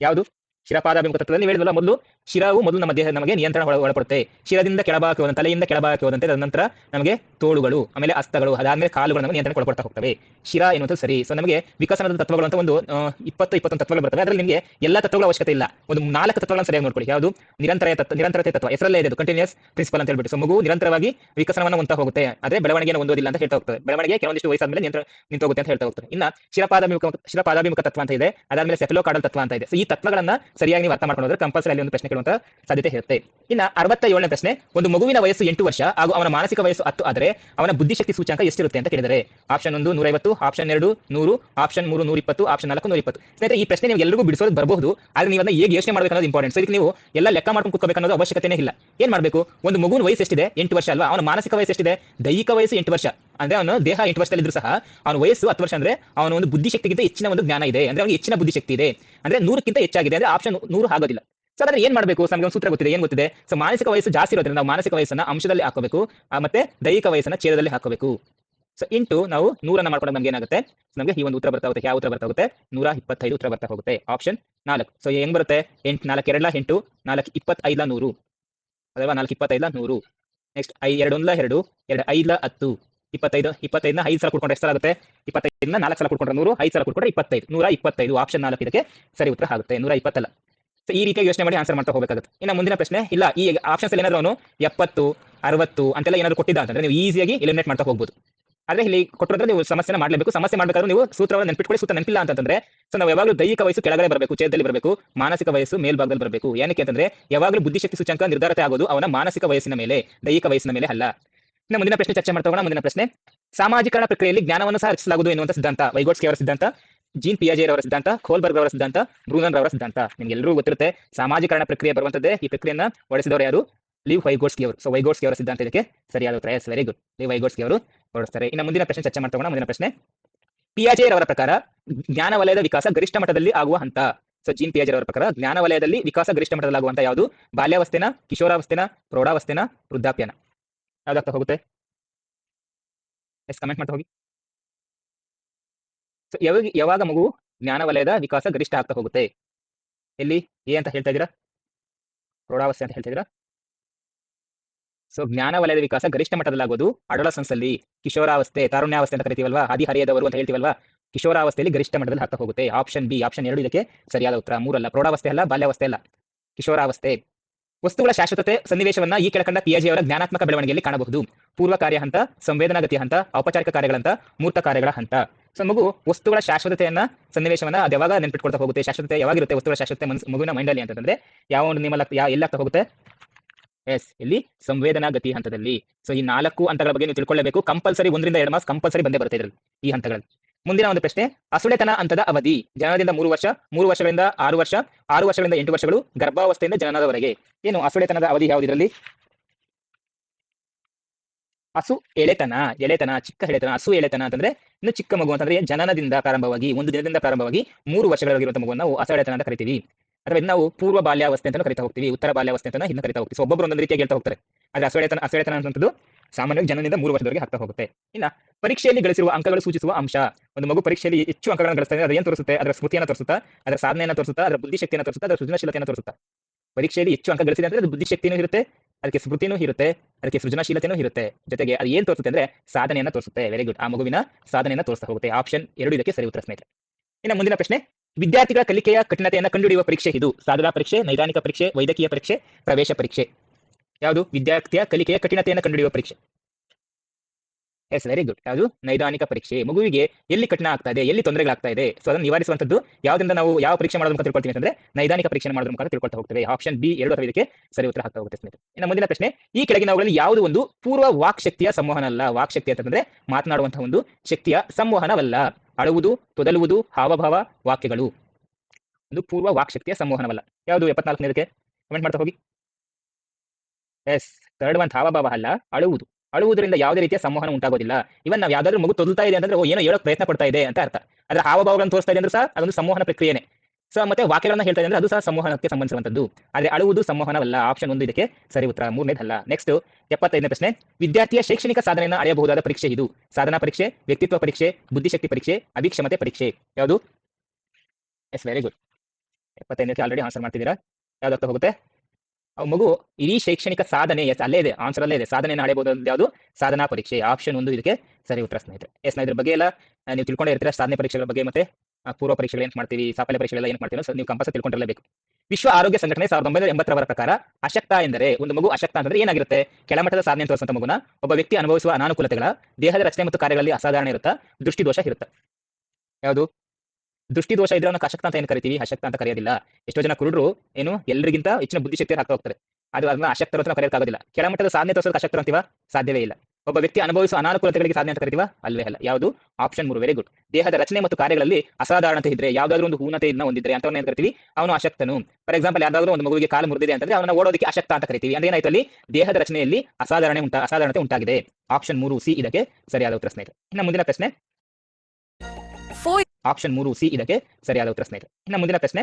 ಯಾವುದು? ಶಿರಪಾದ ತತ್ವದಲ್ಲಿ ಹೇಳಿದ್ವಲ್ಲ, ಮೊದಲು ಶಿರವು ಮೊದಲು ನಮ್ಮ ದೇಹ ನಮಗೆ ನಿಯಂತ್ರಣ ಒಳ- ಒಳಪಡುತ್ತೆ. ಶಿರದಿಂದ ಕೆಳಭಾಗಕ್ಕೆ ಹೋದಂತೆ, ತಲೆಯಿಂದ ಕೆಳಭಾಗಕ್ಕೆ ಹೋದಂತೆ ತದನಂತರ ನಮಗೆ ತೋಳುಗಳು, ಆಮೇಲೆ ಅಸ್ತಗಳು, ಅದಾದ್ಮೇಲೆ ಕಾಲುಗಳು ನಮಗೆ ನಿಯಂತ್ರಣ ಒಳಪಡ್ತಾ ಹೋಗ್ತವೆ. ಶಿರ ಎನ್ನುವುದು ಸರಿ. ಸೊ ನಮಗೆ ವಿಕಸನದ ತತ್ವಗಳು ಅಂತ ಒಂದು ಇಪ್ಪತ್ತು, ಇಪ್ಪತ್ತೊಂದು ತತ್ವಗಳು ಬರ್ತವೆ. ಅದರಲ್ಲಿ ನಿಮಗೆ ಎಲ್ಲ ತತ್ವಗಳ ಅವಶ್ಯಕತೆ ಇಲ್ಲ. ಒಂದು ನಾಲ್ಕು ತತ್ವಗಳನ್ನು ಸರಿಯಾಗಿ ನೋಡ್ಕೊಳ್ಳಿ. ಯಾವುದು? ನಿರಂತರ ತತ್ವ, ನಿರಂತರತೆ ತತ್ವ. ಹೆಸರಲ್ಲೇ ಇದೆ ಕಂಟಿನ್ಯೂಸ್ ಪ್ರಿನ್ಸಿಪಲ್ ಅಂತ ಹೇಳ್ಬಿಟ್ಟು. ಸೊ ಮಗು ನಿರಂತರವಾಗಿ ವಿಕಸನವನ್ನು ಅಂತ ಹೋಗುತ್ತೆ. ಅದೇ ಬೆಳವಣಿಗೆಯನ್ನು ಹೊಂದೋದಿಲ್ಲ ಅಂತ ಹೇಳ್ತಾ ಹೋಗ್ತದೆ. ಬೆಳವಣಿಗೆ ಕೆಲವೊಂದಿಷ್ಟು ವಯಸ್ಸಾದ್ಮೇಲೆ ನಿಂತ ನಿಂತು ಹೋಗುತ್ತೆ ಅಂತ ಹೇಳ್ತಾ ಹೋಗ್ತದೆ. ಇನ್ನ ಶಿರಪಾದಾಭಿಮುಖ ಶಿರಪಾದಾಭಿಮುಖ ತತ್ವ ಅಂತ ಇದೆ. ಅದಾದ್ಮೇಲೆ ಸೆಫಲೋಕಾಡಲ್ ತತ್ವ ಅಂತ ಇದೆ. ಸೊ ಈ ತತ್ವಗಳನ್ನ ಸರಿಯಾಗಿ ನೀವು ಅರ್ಥ ಮಾಡ್ಕೊಂಡು ಹೋದ್ರೆ ಕಂಪಲ್ಸರಿ ಅಲ್ಲಿ ಒಂದು ಪ್ರಶ್ನೆ ಕೇಳುವಂತ ಸಾಧ್ಯತೆ ಇರುತ್ತೆ. ಇನ್ನ ಅರವತ್ತ ಏಳನೇ ಪ್ರಶ್ನೆ, ಒಂದು ಮಗುವಿನ ವಯಸ್ಸು ಎಂಟು ವರ್ಷ ಹಾಗೂ ಅವನ ಮಾನಸಿಕ ವಯಸ್ಸು ಹತ್ತು ಆದರೆ ಅವನ ಬುದ್ಧಿಶಕ್ತಿ ಸೂಚ್ಯಾಂಕ ಎಷ್ಟಿರುತ್ತೆ ಅಂತ ಕೇಳಿದರೆ ಆಪ್ಷನ್ ಒಂದು ನೂರೈವತ್ತು, ಆಪ್ಷನ್ ಎರಡು ನೂರು, ಆಪ್ಷನ್ ಮೂರು ನೂರಿಪ್ಪತ್ತು, ಆಪ್ಷನ್ ನಾಲ್ಕು ನೂರಿಪ್ಪತ್ತು. ಸ್ನೇಹಿತರೆ, ಈ ಪ್ರಶ್ನೆ ನೀವು ಎಲ್ಲರಿಗೂ ಬಿಡಿಸೋದು ಬರಬಹುದು, ಆದರೆ ನೀವು ಅದನ್ನ ಹೇಗೆ ಯೋಚನೆ ಮಾಡಬೇಕು ಅನ್ನೋದು ಇಂಪಾರ್ಟೆಂಟ್ ಇದಕ್ಕೆ ನೀವು ಎಲ್ಲ ಲೆಕ್ಕ ಮಾಡ್ಕೊಂಡು ಕೂತ್ಕೋಬೇಕು ಅನ್ನೋದು ಅವಶ್ಯಕತೆನೇ ಇಲ್ಲ. ಏನ್ ಮಾಡಬೇಕು? ಒಂದು ಮಗುವಿನ ವಯಸ್ಸು ಎಷ್ಟಿದೆ? ಎಂಟು ವರ್ಷ ಅಲ್ವಾ? ಅವನ ಮಾನಸಿಕ ವಯಸ್ಸು ಎಷ್ಟಿದೆ? ದೈಹಿಕ ವಯಸ್ಸು ಎಂಟು ವರ್ಷ. ಅಂದ್ರೆ ಅವನು ದೇಹ ಎಂಟು ವರ್ಷದಲ್ಲಿದ್ರು ಸಹ ಅವನ ವಯಸ್ಸು ಹತ್ತು ವರ್ಷ ಅಂದ್ರೆ ಅವನ ಒಂದು ಬುದ್ಧಿಶಕ್ತಿಗಿಂತ ಹೆಚ್ಚಿನ ಒಂದು ಜ್ಞಾನ ಇದೆ. ಅಂದ್ರೆ ಅವನಿಗೆ ಹೆಚ್ಚಿನ ಬುದ್ಧಿಶಕ್ತಿ ಇದೆ. ಅಂದ್ರೆ ನೂರಕ್ಕಿಂತ ಹೆಚ್ಚಾಗಿದೆ. ಅಂದ್ರೆ ಆಪ್ಷನ್ ನೂರು ಆಗೋದಿಲ್ಲ. ಸೊ ಅದ್ರ ಏನ್ ಮಾಡಬೇಕು? ನಮಗೆ ಒಂದು ಸೂತ್ರ ಗೊತ್ತಿದೆ. ಏನ್ ಗೊತ್ತಿದೆ? ಸೊ ಮಾನಸಿಕ ವಯಸ್ಸು ಜಾಸ್ತಿ ಇರೋದ್ರಿಂದ ನಾವು ಮಾನಸಿಕ ವಯಸ್ಸನ್ನ ಅಂಶದಲ್ಲಿ ಹಾಕೋಬೇಕು. ಮತ್ತೆ ದೈಹಿಕ ವಯಸ್ಸನ್ನ ಛೇದದಲ್ಲಿ ಹಾಕೋಬೇಕು. ಸೊ ಇಂಟು ನಾವು ನೂರನ್ನ ಮಾಡ್ಕೊಂಡಾಗ ನಮ್ಗೆ ಏನಾಗುತ್ತೆ? ನಮಗೆ ಈ ಒಂದು ಉತ್ತರ ಬರ್ತಾ ಹೋಗುತ್ತೆ. ಯಾವ ಉತ್ತರ ಬರ್ತಾ ಹೋಗುತ್ತೆ? ನೂರ ಇಪ್ಪತ್ತೈದು ಉತ್ತರ ಬರ್ತಾ ಹೋಗುತ್ತೆ. ಆಪ್ಷನ್ ನಾಲ್ಕು. ಸೊ ಹೆಂಗ್ ಬರುತ್ತೆ? ಎಂಟು, ನಾಲ್ಕು, ಎರಡ್ಲ ಎಂಟು, ನಾಲ್ಕು, ಇಪ್ಪತ್ತೈದ್ಲ ನೂರು. ಅಥವಾ ನಾಲ್ಕು, ಇಪ್ಪತ್ತೈದ್ಲ ನೂರು. ನೆಕ್ಸ್ಟ್ ಐ ಎರಡು ಒಂದ್ಲ ಎರಡು ಎರಡು, ಐದ್ಲ ಹತ್ತು. ಇಪ್ಪತ್ತೈದು ಇಪ್ಪತ್ತೈದನ್ನ ಐದು ಸಲ ಕೊಟ್ಕೊಂಡ್ರೆ ಎಷ್ಟು ಸಲ ಆಗುತ್ತೆ? ಇಪ್ಪತ್ತೈದನ್ನ ನಾಲ್ಕು ಸಲ ಕುಟ್ಕೊಂಡ್ರೆ ನೂರು, ಐದು ಸಲ ಕುಟ್ಕೊಂಡ್ರೆ ಇಪ್ಪತ್ತೈದು. ನೂರ ಇಪ್ಪತ್ತೈದು ಆಪ್ಷನ್ ನಾಲ್ಕು ಇದಕ್ಕೆ ಸರಿ ಉತ್ತರ ಆಗುತ್ತೆ. ನೂರ ಇಪ್ಪತ್ತಲ್ಲ ಸೊ ಈ ರೀತಿಯಾಗಿ ಯೋಚನೆ ಮಾಡಿ ಆನ್ಸರ್ ಮಾಡ್ತಾ ಹೋಗಬೇಕಾಗುತ್ತೆ. ಇನ್ನು ಮುಂದಿನ ಪ್ರಶ್ನೆ, ಇಲ್ಲ, ಈ ಆಪ್ಷನ್ಸ್ ಏನಾದರೂ ಅವನು ಎಪ್ಪತ್ತು, ಅರವತ್ತು, ಅಂತೆಲ್ಲ ಏನಾದರೂ ಕೊಟ್ಟಿದ್ದ ಅಂತಂದ್ರೆ ನೀವು ಈಸಿಯಾಗಿ ಎಲಿಮಿನೇಟ್ ಮಾಡ್ತಾ ಹೋಗ್ಬೋದು. ಆದ್ರೆ ಇಲ್ಲಿ ಕೊಟ್ಟಿರೋದ್ರೆ ನೀವು ಸಮಸ್ಯೆ ಮಾಡಲೇಬೇಕು. ಸಮಸ್ಯೆ ಮಾಡಬೇಕಾದ್ರೆ ನೀವು ಸೂತ್ರವನ್ನು ನೆನ್ಪಿಟ್ಕೊಳ್ಳಿ. ಸೂತ್ರ ನೆನಪಿಲ್ಲ ಅಂತಂದ್ರೆ ಸೊ ನಾವು ಯಾವಾಗಲೂ ದೈಹಿಕ ವಯಸ್ಸು ಕೆಳಗಡೆ ಬರಬೇಕು ಛೇದದಲ್ಲಿ ಬರಬೇಕು, ಮಾನಸಿಕ ವಯಸ್ಸು ಮೇಲ್ಭಾಗದಲ್ಲಿ ಬರಬೇಕು. ಏನಕ್ಕೆ ಅಂತಂದ್ರೆ, ಯಾವಾಗಲೂ ಬುದ್ಧಿಶಕ್ತಿ ಸೂಚಂಕ ನಿರ್ಧಾರತೆ ಆಗೋದು ಅವನ ಮಾನಸಿಕ ವಯಸ್ಸಿನ ಮೇಲೆ, ದೈಹಿಕ ವಯಸ್ಸಿನ ಮೇಲೆ ಅಲ್ಲ. ಇನ್ನು ಮುಂದಿನ ಪ್ರಶ್ನೆ ಚರ್ಚೆ ಮಾಡ್ತಾ ಹೋಗೋಣ. ಮುಂದಿನ ಪ್ರಶ್ನೆ, ಸಾಮಾಜಿಕರಣ ಪ್ರಕ್ರಿಯೆಯಲ್ಲಿ ಜ್ಞಾನವನ್ನು ಸಹ ರಚಿಸಲಾಗುವುದು ಎನ್ನುವಂಥ ಸಿದ್ಧಾಂತ ವೈಗೋಟ್ಸ್ಕಿ ಅವರ ಸಿದ್ಧಾಂತ. ಜೀನ್ ಪಿಯಾಜೆ ಅವರ ಸಿದ್ಧಾಂತ ಖೋಲ್ಬರ್ಗ್ ಅವರ ಸಿದ್ಧಾಂತ ಬ್ರೂನನ್ ಅವರ ಸಿದ್ಧಾಂತ. ನಿಮ್ಗೆ ಎಲ್ಲರೂ ಗೊತ್ತಿರುತ್ತೆ, ಸಾಮಾಜಿಕರಣ ಪ್ರಕ್ರಿಯೆ ಬರುವಂತದ್ದೇ ಈ ಪ್ರಕ್ರಿಯೆಯನ್ನ ಹೊಡೆಸಿದವರು ಯಾರು? ಲೀವ್ ವೈಗೋಡ್ಸ್ಕಿ ಅವರು ಸೊ ವೈಗೋಡ್ಸ್ಕಿ ಅವರ ಸಿದ್ಧಾಂತ ಇದಕ್ಕೆ ಸರಿಯಾದ ಉತ್ತರ. Yes very good Lev Vygotsky ಅವರು ಹೊರಡಿಸ್ತಾರೆ ಇನ್ನು ಮುಂದಿನ ಪ್ರಶ್ನೆ ಚರ್ಚೆ ಮಾಡ್ತಾ ಹೋಗೋಣ, ಮುಂದಿನ ಪ್ರಶ್ನೆ. ಪಿಯಾಜೆ ಅವರ ಪ್ರಕಾರ ಜ್ಞಾನ ವಲಯದ ವಿಕಾಸ ಗರಿಷ್ಠ ಮಟ್ಟದಲ್ಲಿ ಆಗುವ ಹಂತ. ಸೊ ಜೀನ್ ಪಿಯಾಜರ್ ಅವರ ಪ್ರಕಾರ ಜ್ಞಾನ ವಲಯದಲ್ಲಿ ವಿಕಾಸ ಗರಿಷ್ಠ ಮಟ್ಟದಲ್ಲಾಗುವಂತ ಯಾವುದು? ಬಾಲ್ಯಾವಸ್ಥೆನ, ಕಿಶೋರಾವಸ್ಥೆನ, ಪ್ರೌಢಾವಸ್ಥೆನ, ವೃದ್ಧಾಪ್ಯನ. ಯಾವ್ದಾಗ್ತಾ ಹೋಗುತ್ತೆ? ಎಸ್ ಕಮೆಂಟ್ ಮಾಡ್ತಾ ಹೋಗಿ. ಯಾವಾಗ ಯಾವಾಗ ಮಗು ಜ್ಞಾನ ವಲಯದ ವಿಕಾಸ ಗರಿಷ್ಠ ಆಗ್ತಾ ಹೋಗುತ್ತೆ? ಎಲ್ಲಿ, ಎ ಅಂತ ಹೇಳ್ತಾ ಇದ್ದೀರಾ? ಪ್ರೌಢಾವಸ್ಥೆ ಅಂತ ಹೇಳ್ತಾ ಇದ್ದೀರಾ? ಸೊ ಜ್ಞಾನ ವಲಯದ ವಿಕಾಸ ಗರಿಷ್ಠ ಮಟ್ಟದಲ್ಲಾಗೋದು ಅಡಲಸನ್ಸಲ್ಲಿ ಕಿಶೋರಾವಸ್ಥೆ, ತಾರುಣ್ಯಾವಸ್ಥೆ ಅಂತ ಕರಿತೀವಲ್ವಾ? ಹದಿಹರಿಯದವರು ಅಂತ ಹೇಳ್ತೀವಲ್ವಾ? ಕಿಶೋರಾವಸ್ಥೆಯಲ್ಲಿ ಗರಿಷ್ಠ ಮಟ್ಟದಲ್ಲಿ ಆಗ್ತಾ ಹೋಗುತ್ತೆ. ಆಪ್ಷನ್ ಬಿ ಆಪ್ಷನ್ ಎರಡು ಇದಕ್ಕೆ ಸರಿಯಾದ ಉತ್ತರ. ಮೂರಲ್ಲ, ಪ್ರೌಢಾವಸ್ಥೆ ಅಲ್ಲ, ಬಾಲ್ಯಾವಸ್ಥೆ ಅಲ್ಲ. ಕಿಶೋರಾವಸ್ಥೆ. ವಸ್ತುಗಳ ಶಾಶ್ವತತೆ ಸನ್ನಿವೇಶವನ್ನ ಈ ಕೆಳಕಂಡ ಪಿಯಾಜಿ ಅವರ ಜ್ಞಾನಾತ್ಮಕ ಬೆಳವಣಿಗೆಯಲ್ಲಿ ಕಾಣಬಹುದು. ಪೂರ್ವ ಕಾರ್ಯ ಹಂತ ಸಂವೇದನಾಗತಿಯ ಹಂತ, ಔಪಚಾರಿಕ ಕಾರ್ಯಗಳಂತ, ಮೂರ್ತ ಕಾರ್ಯಗಳ ಹಂತ. ಸೊ ಮಗು, ವಸ್ತುಗಳ ಶಾಶ್ವತತೆಯನ್ನ, ಸನ್ನಿವೇಶವನ್ನ ಅದು ಯಾವಾಗ ನೆನ್ಪಿಟ್ಕೊಳ್ತಾ ಹೋಗುತ್ತೆ ಶಾಶ್ವತೆ ಯಾವಾಗಿರುತ್ತೆ, ವಸ್ತುಗಳ ಶಾಶ್ವತೆ ಮಗುವಿನ ಮೈಂಡಲ್ಲಿ ಅಂತಂದ್ರೆ, ಯಾವ ಒಂದು ನಿಮ್ಮ ಯಾ ಎಲ್ಲಾಗ್ತಾ ಹೋಗುತ್ತೆ? ಎಸ್ ಇಲ್ಲಿ ಸಂವೇದನಾ ಗತಿ ಹಂತದಲ್ಲಿ. ಸೊ ಈ ನಾಲ್ಕು ಹಂತಗಳ ಬಗ್ಗೆ ನೀವು ತಿಳ್ಕೊಳ್ಳಬೇಕು. ಕಂಪಲ್ಸರಿ ಒಂದರಿಂದ ಎರಡು ಮಾರ್ಕ್ಸ್ ಕಂಪಲ್ಸರಿ ಬಂದೇ ಬರುತ್ತೆ ಇದ್ರಲ್ಲಿ, ಈ ಹಂತಗಳಲ್ಲಿ. ಮುಂದಿನ ಒಂದು ಪ್ರಶ್ನೆ, ಅಸುಳೆತನ ಹಂತದ ಅವಧಿ, ಜನನದಿಂದ ಮೂರು ವರ್ಷ, ಮೂರು ವರ್ಷಗಳಿಂದ ಆರು ವರ್ಷ, ಆರು ವರ್ಷಗಳಿಂದ ಎಂಟು ವರ್ಷಗಳು, ಗರ್ಭಾವಸ್ಥೆಯಿಂದ ಜನನದವರೆಗೆ. ಏನು ಅಸುಳೆತನದ ಅವಧಿ ಯಾವುದು ಇದರಲ್ಲಿ? ಹಸು ಎಳೆತನ ಎಳೆತನ, ಚಿಕ್ಕ ಎಳೆತನ, ಹಸು ಎಳೆತನ ಅಂತಂದ್ರೆ ಇನ್ನು ಚಿಕ್ಕ ಮಗು ಅಂತಂದ್ರೆ ಜನನದಿಂದ ಪ್ರಾರಂಭವಾಗಿ, ಒಂದು ದಿನದಿಂದ ಪ್ರಾರಂಭವಾಗಿ ಮೂರು ವರ್ಷಗಳಾಗಿರುವಂತಹ ಮಗುವನ್ನು ನಾವು ಎಳೆತನ ಅಂತ ಕರಿತೀವಿ. ಅಥವಾ ಇದನ್ನ ನಾವು ಪೂರ್ವ ಬಾಲ್ಯಾವಸ್ಥೆ ಅಂತ ಕರಿತಾ ಹೋಗ್ತೀವಿ, ಉತ್ತರ ಬಾಲ್ಯಾವಸ್ಥೆ ಅಂತ ಹಿಂದೆ ಕರಿತಾ ಹೋಗ್ತೀವಿ. ಒಬ್ಬೊಬ್ಬರು ಒಂದೊಂದು ರೀತಿಯಾಗಿ ಹೇಳ್ತಾ ಹೋಗ್ತಾರೆ. ಆದ್ರೆ ಹಸು ಎಳೆತನ ಅಂತದ್ದು ಸಾಮಾನ್ಯವಾಗಿ ಜನನಿಂದ ಮೂರು ವರ್ಷದವರೆಗೆ ಆಗ್ತಾ ಹೋಗುತ್ತೆ. ಇನ್ನ ಪರೀಕ್ಷೆಯಲ್ಲಿ ಗಳಿಸಿರುವ ಅಂಕಗಳು ಸೂಚಿಸುವ ಅಂಶ. ಒಂದು ಮಗು ಪರೀಕ್ಷೆಯಲ್ಲಿ ಹೆಚ್ಚು ಅಂಕಗಳನ್ನು ಗಳಿಸ್ತಾ ಇದೆ ಅದು ಏನು ತೋರಿಸುತ್ತೆ? ಅದರ ಸ್ಮೃತಿಯನ್ನು ತೋರಿಸುತ್ತಾ? ಅದರ ಸಾಧನೆಯನ್ನು ತೋರಿಸುತ್ತಾ? ಅದರ ಬುದ್ಧಿಶಕ್ತಿಯನ್ನು ತೋರಿಸುತ್ತಾ? ಅದರ ಸೃಜನಶೀಲತೆಯನ್ನು ತೋರಿಸುತ್ತಾ? ಪರೀಕ್ಷೆಯಲ್ಲಿ ಹೆಚ್ಚು ಅಂಕ ಗಳಿಸಿದೆ ಅಂದ್ರೆ ಅದು ಬುದ್ಧಿಶಕ್ತಿಯೂ ಇರುತ್ತೆ ಅದಕ್ಕೆ ಸ್ಮೃತಿನೂ ಇರುತ್ತೆ, ಅದಕ್ಕೆ ಸೃಜನಶೀಲತೆನೂ ಇರುತ್ತೆ. ಜೊತೆಗೆ ಅದು ಏನು ತೋರಿಸುತ್ತೆ ಅಂದ್ರೆ ಸಾಧನೆಯನ್ನ ತೋರಿಸುತ್ತೆ. ವೆರಿ ಗುಡ್ ಆ ಮಗುವಿನ ಸಾಧನೆಯನ್ನ ತೋರಿಸ್ತಾ ಹೋಗುತ್ತೆ. ಆಪ್ಷನ್ ಎರಡು ಇದಕ್ಕೆ ಸರಿ ಉತ್ತರ ಸ್ನೇಹಿತರೆ. ಇನ್ನು ಮುಂದಿನ ಪ್ರಶ್ನೆ, ವಿದ್ಯಾರ್ಥಿಗಳ ಕಲಿಕೆಯ ಕಠಿಣತೆಯನ್ನು ಕಂಡುಹಿಡಿಯುವ ಪರೀಕ್ಷೆ ಇದು. ಸಾಧನಾ ಪರೀಕ್ಷೆ, ನೈದಾನಿಕ ಪರೀಕ್ಷೆ, ವೈದ್ಯಕೀಯ ಪರೀಕ್ಷೆ, ಪ್ರವೇಶ ಪರೀಕ್ಷೆ. ಯಾವುದು? ವಿದ್ಯಾರ್ಥಿಯ ಕಲಿಕೆಯ ಕಠಿಣತೆಯನ್ನು ಕಂಡುಹಿಡಿಯುವ ಪರೀಕ್ಷೆ. ಎಸ್ ವೆರಿ ಗುಡ್ ಯಾವುದು ನೈದಾನಿಕ ಪರೀಕ್ಷೆ. ಮಗುವಿಗೆ ಎಲ್ಲಿ ಕಠಿಣ ಆಗ್ತಾ ಇದೆ, ಎಲ್ಲಿ ತೊಂದರೆಗಳಾಗ್ತಾ ಇದೆ? ಸೊ ಅದನ್ನು ನಿವಾರಿಸುವಂತದ್ದು ಯಾವ್ದಿಂದ ನಾವು ಯಾವ ಪರೀಕ್ಷೆ ಮಾಡೋದ್ರ ಮುಖಾಂತರ ತಿಳ್ಕೊಳ್ತೀವಿ ಅಂತಂದ್ರೆ ನೈದಾನಿಕ ಪರೀಕ್ಷೆ ಮಾಡೋದ್ರ ಮುಖಾಂತರ ತಿಳ್ಕೊಳ್ತಾ ಹೋಗ್ತೇವೆ. ಆಪ್ಷನ್ ಬಿ ಎರಡು ಅಥವಾ ಇದಕ್ಕೆ ಸರಿ ಉತ್ತರ ಹಾಕ್ತಾ ಹೋಗುತ್ತೆ ಸ್ನೇಹಿತರೆ. ಇನ್ನು ಮುಂದಿನ ಪ್ರಶ್ನೆ, ಈ ಕೆಳಗಿನವುಗಳಲ್ಲಿ ಯಾವುದು ಒಂದು ಪೂರ್ವ ವಾಕ್ ಶಕ್ತಿಯ ಸಂವಹನ ಅಲ್ಲ? ವಾಕ್ ಶಕ್ತಿ ಅಂತಂದ್ರೆ ಮಾತನಾಡುವಂತಹ ಒಂದು ಶಕ್ತಿಯ ಸಂವಹನವಲ್ಲ. ಅಳುವುದು, ತೊದಲುವುದು, ಹಾವಭಾವ, ವಾಕ್ಯಗಳು. ಒಂದು ಪೂರ್ವ ವಾಕ್ ಶಕ್ತಿಯ ಸಂವಹನವಲ್ಲ. ಯಾವುದು? ಎಪ್ಪತ್ನಾಲ್ಕನೇದಕ್ಕೆ ಕಮೆಂಟ್ ಮಾಡ್ತಾ ಹೋಗಿ. ಎಸ್ ಥರ್ಡ್ ಹಾವಭಾವ ಅಲ್ಲ, ಅಳುವುದು. ಅಳುವುದರಿಂದ ಯಾವುದೇ ರೀತಿಯ ಸಂವಹನ ಉಂಟಾಗೋದಿಲ್ಲ. ಇವನ್ ನಾವು ಯಾವ್ದಾದ್ರು ಮಗು ತೊದಲ್ತಾ ಇದೆ ಅಂತಂದ್ರೆ, ಓ, ಏನೋ ಹೇಳೋಕೆ ಪ್ರಯತ್ನ ಪಡ್ತಾ ಇದೆ ಅಂತ ಅರ್ಥ. ಅದರ ಹಾವಭಾವಗಳನ್ನು ತೋರಿಸ್ತಾ ಇದೆ ಅಂದ್ರೆ ಸಹ ಅದೊಂದು ಸಂವಹನ ಪ್ರಕ್ರಿಯೆನೇ. ಸೊ ಮತ್ತೆ ವಾಕ್ಯಗಳನ್ನ ಹೇಳ್ತಾ ಇದೆ ಅಂದ್ರೆ ಅದು ಸಹ ಸಂವಹನಕ್ಕೆ ಸಂಬಂಧಿಸುವಂತದ್ದು ಆದ್ರೆ ಅಳುವುದು ಸಂವಹನವಲ್ಲ ಆಪ್ಷನ್ ಒಂದು ಇದಕ್ಕೆ ಸರಿ ಉತ್ತರ, ಮೂರನೇದಲ್ಲ. ನೆಕ್ಸ್ಟ್ ಎಪ್ಪತ್ತೈದನೇ ಪ್ರಶ್ನೆ. ವಿದ್ಯಾರ್ಥಿಯ ಶೈಕ್ಷಣಿಕ ಸಾಧನೆಯನ್ನು ಅಳೆಯಬಹುದಾದ ಪರೀಕ್ಷೆ ಇದು. ಸಾಧನಾ ಪರೀಕ್ಷೆ, ವ್ಯಕ್ತಿತ್ವ ಪರೀಕ್ಷೆ, ಬುದ್ಧಿಶಕ್ತಿ ಪರೀಕ್ಷೆ, ಅಭಿಕ್ಷಮತೆ ಪರೀಕ್ಷೆ. ಯಾವುದು? ಎಸ್ ವೆರಿ ಗುಡ್ ಎಪ್ಪತ್ತೈದಕ್ಕೆ ಆಲ್ರೆಡಿ ಆನ್ಸರ್ ಮಾಡ್ತಿದ್ದೀರಾ? ಯಾವ್ದಾಗ್ತಾ ಹೋಗುತ್ತೆ? ಮಗು ಇಡೀ ಶೈಕ್ಷಣಿಕ ಸಾಧನೆ ಎಸ್ ಅಲ್ಲೇ ಇದೆ ಆನ್ಸರ್ ಅಲ್ಲೇ ಇದೆ. ಸಾಧನೆ ಅಳೆಯಬಹುದು ಯಾವುದು? ಸಾಧನಾ ಪರೀಕ್ಷೆ. ಆಪ್ಷನ್ ಒಂದು ಇದಕ್ಕೆ ಸರಿ ಉತ್ತರ ಸ್ನೇಹಿತರೆ. ಎಸ್ ಇದ್ರ ಬಗ್ಗೆ ಎಲ್ಲ ನೀವು ತಿಳ್ಕೊಂಡೇ ಇರ್ತೀರಾ ಸಾಧನೆ ಪರೀಕ್ಷೆಗಳ ಬಗ್ಗೆ ಮತ್ತೆ? ಪೂರ್ವ ಪರೀಕ್ಷೆಗಳು ಏನು ಮಾಡ್ತೀವಿ, ಸಾಫಲ್ಯ ಪರೀಕ್ಷೆಗಳೆಲ್ಲ ಏನು ಮಾಡ್ತೀವಿ ಸೊ, ನೀವು ಕಂಪಲ್ಸರಿ ತಿಳ್ಕೊಂಡಿರಲೇಬೇಕು ವಿಶ್ವ ಆರೋಗ್ಯ ಸಂಘಟನೆ ಸಾವಿರದ ಒಂಬೈನೂರ ಎಂಬತ್ತರವರ ಪ್ರಕಾರ ಅಶಕ್ತ ಎಂದರೆ, ಒಂದು ಮಗು ಅಶಕ್ತ ಅಂತಂದ್ರೆ ಏನಾಗಿರುತ್ತೆ? ಕೆಳಮಟ್ಟದ ಸಾಧನೆ ತೋರಿಸುವಂತ ಮಗುನ, ಒಬ್ಬ ವ್ಯಕ್ತಿ ಅನುಭವಿಸುವ ಅನಾನುಕೂಲತೆಗಳ, ದೇಹದ ರಚನೆ ಮತ್ತು ಕಾರ್ಯಗಳಲ್ಲಿ ಅಸಾಧಾರಣ ಇರುತ್ತಾ? ದೃಷ್ಟಿದೋಷ ಇರುತ್ತೆ? ಯಾವುದು? ದೃಷ್ಟಿದೋಷ ಇದ್ರೆ ಅವನ ಅಶಕ್ತ ಅಂತ ಏನು ಕರಿತೀವಿ? ಅಶಕ್ತ ಅಂತ ಕರೆಯೋದಿಲ್ಲ. ಎಷ್ಟೋ ಜನ ಕುರುಡರು ಏನು ಎಲ್ಲರಿಗಿಂತ ಹೆಚ್ಚಿನ ಬುದ್ಧಿಶಕ್ತಿ ಆಗ್ತಾ ಹೋಗ್ತಾರೆ ಅದು ಅದನ್ನ ಅಶಕ್ತರು ಅಂತ ಕರೆಯೋಕ್ಕಾಗೋದಿಲ್ಲ ಕೆಳಮಟ್ಟದ ಸಾಧನೆ ತೋರಿಸೋಕೆ ಅಶಕ್ತರು ಅಂತೀವ? ಸಾಧ್ಯವೇ ಇಲ್ಲ. ಒಬ್ಬ ವ್ಯಕ್ತಿ ಅನುಭವಿಸುವ ಅನಾನುಕೂಲತೆಗಳಿಗೆ ಸಾಧನೆ ಅಂತ ಕರಿತೀವ? ಅಲ್ಲೇ ಅಲ್ಲ. ಯಾವುದು? ಆಪ್ಷನ್ ಮೂರು. ವೆರಿ ಗುಡ್ ದೇಹದ ರಚನೆ ಮತ್ತು ಕಾರ್ಯಗಳಲ್ಲಿ ಅಸಾಧಾರಣತೆ ಇದ್ರೆ, ಯಾವ್ದಾದ್ರು ಒಂದು ಹೂನತೆಯನ್ನು ಹೊಂದಿದ್ರೆ ಅಂತವನ್ನ ಏನ್ ಕರಿತೀವಿ? ಅವನು ಅಶಕ್ತನು. ಫಾರ್ ಎಕ್ಸಾಂಪಲ್ ಯಾವ್ದಾದ್ರು ಒಂದು ಮಗುವಿಗೆ ಕಾಲು ಮುರಿದಿದೆ ಅಂತಂದ್ರೆ ಅವನ ಓಡೋದಕ್ಕೆ ಅಶಕ್ತ ಅಂತ ಕರಿತೀವಿ. ಅಂದ್ರೆ ಏನಾಯ್ತು ಅಲ್ಲಿ? ದೇಹದ ರಚನೆಯಲ್ಲಿ ಅಸಾಧಾರಣೆ ಉಂಟಾ, ಅಸಾಧಾರಣತೆ ಉಂಟಾಗಿದೆ. ಆಪ್ಷನ್ ಮೂರು ಸಿ ಇದಕ್ಕೆ ಸರಿಯಾದ ಉತ್ತರ ಸ್ನೇಹಿತರೆ. ಇನ್ನು ಮುಂದಿನ ಪ್ರಶ್ನೆ. ಆಪ್ಷನ್ ಮೂರು ಸಿ ಇದಕ್ಕೆ ಸರಿಯಾದ ಉತ್ತರ ಸ್ನೇಹಿತರೆ. ಇನ್ನು ಮುಂದಿನ ಪ್ರಶ್ನೆ,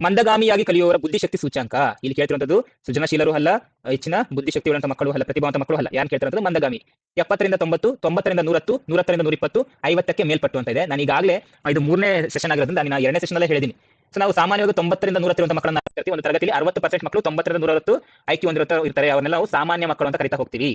ಮಂದಗಾಮಿಯಾಗಿ ಕಲಿಯುವವರ ಬುದ್ಧಿಶಕ್ತಿ ಸೂಚ್ಯಾಂಕ. ಇಲ್ಲಿ ಕೇಳ್ತಿರುವಂತದ್ದು ಸೃಜನಶೀಲರು ಅಲ್ಲ, ಹೆಚ್ಚಿನ ಬುದ್ಧಿಶಕ್ತಿ ಇರುವಂತಹ ಮಕ್ಕಳು ಅಲ್ಲ, ಪ್ರತಿಭಾವಂತ ಮಕ್ಕಳು ಅಲ್ಲ. ಯಾರು ಕೇಳ್ತಿರೋದು ಮಂದಗಾಮಿ. ಎಪ್ಪತ್ತರಿಂದ ತೊಂಬತ್ತು, ತೊಂಬತ್ತರಿಂದ ನೂರತ್ತು, ನೂರತ್ತರಿಂದ ನೂರಿಪ್ಪತ್ತು, ಐವತ್ತಕ್ಕೆ ಮೇಲ್ಪಟ್ಟು ಅಂತ ಇದೆ. ನಾನು ಈಗಾಗಲೇ ಇದು ಮೂರನೇ ಸೆಷನ್ ಆಗಿರೋದ್ರಿಂದ ನಾನು ಎರಡನೇ ಸೆಷನ್ ಹೇಳಿದ್ದೀನಿ ಸೊ ನಾವು ಸಾಮಾನ್ಯವಾಗಿ ತೊಂಬತ್ತರಿಂದ ನೂರತ್ತಿರುವಂತಹ ಮಕ್ಕಳನ್ನ ಕರಿತೀವಿ. ಒಂದು ತರಗತಿಯಲ್ಲಿ ಅರವತ್ತು ಪರ್ಸೆಂಟ್ ಮಕ್ಕಳು ತೊಂಬತ್ತರಿಂದ ನೂರತ್ತು, ಐಕ್ಯ ಹೊಂದಿರೋ ಇರ್ತಾರೆ. ಅವರನ್ನೆಲ್ಲ ನಾವು ಸಾಮಾನ್ಯ ಮಕ್ಕಳು ಅಂತ ಕರಿತಾ ಹೋಗ್ತೀವಿ.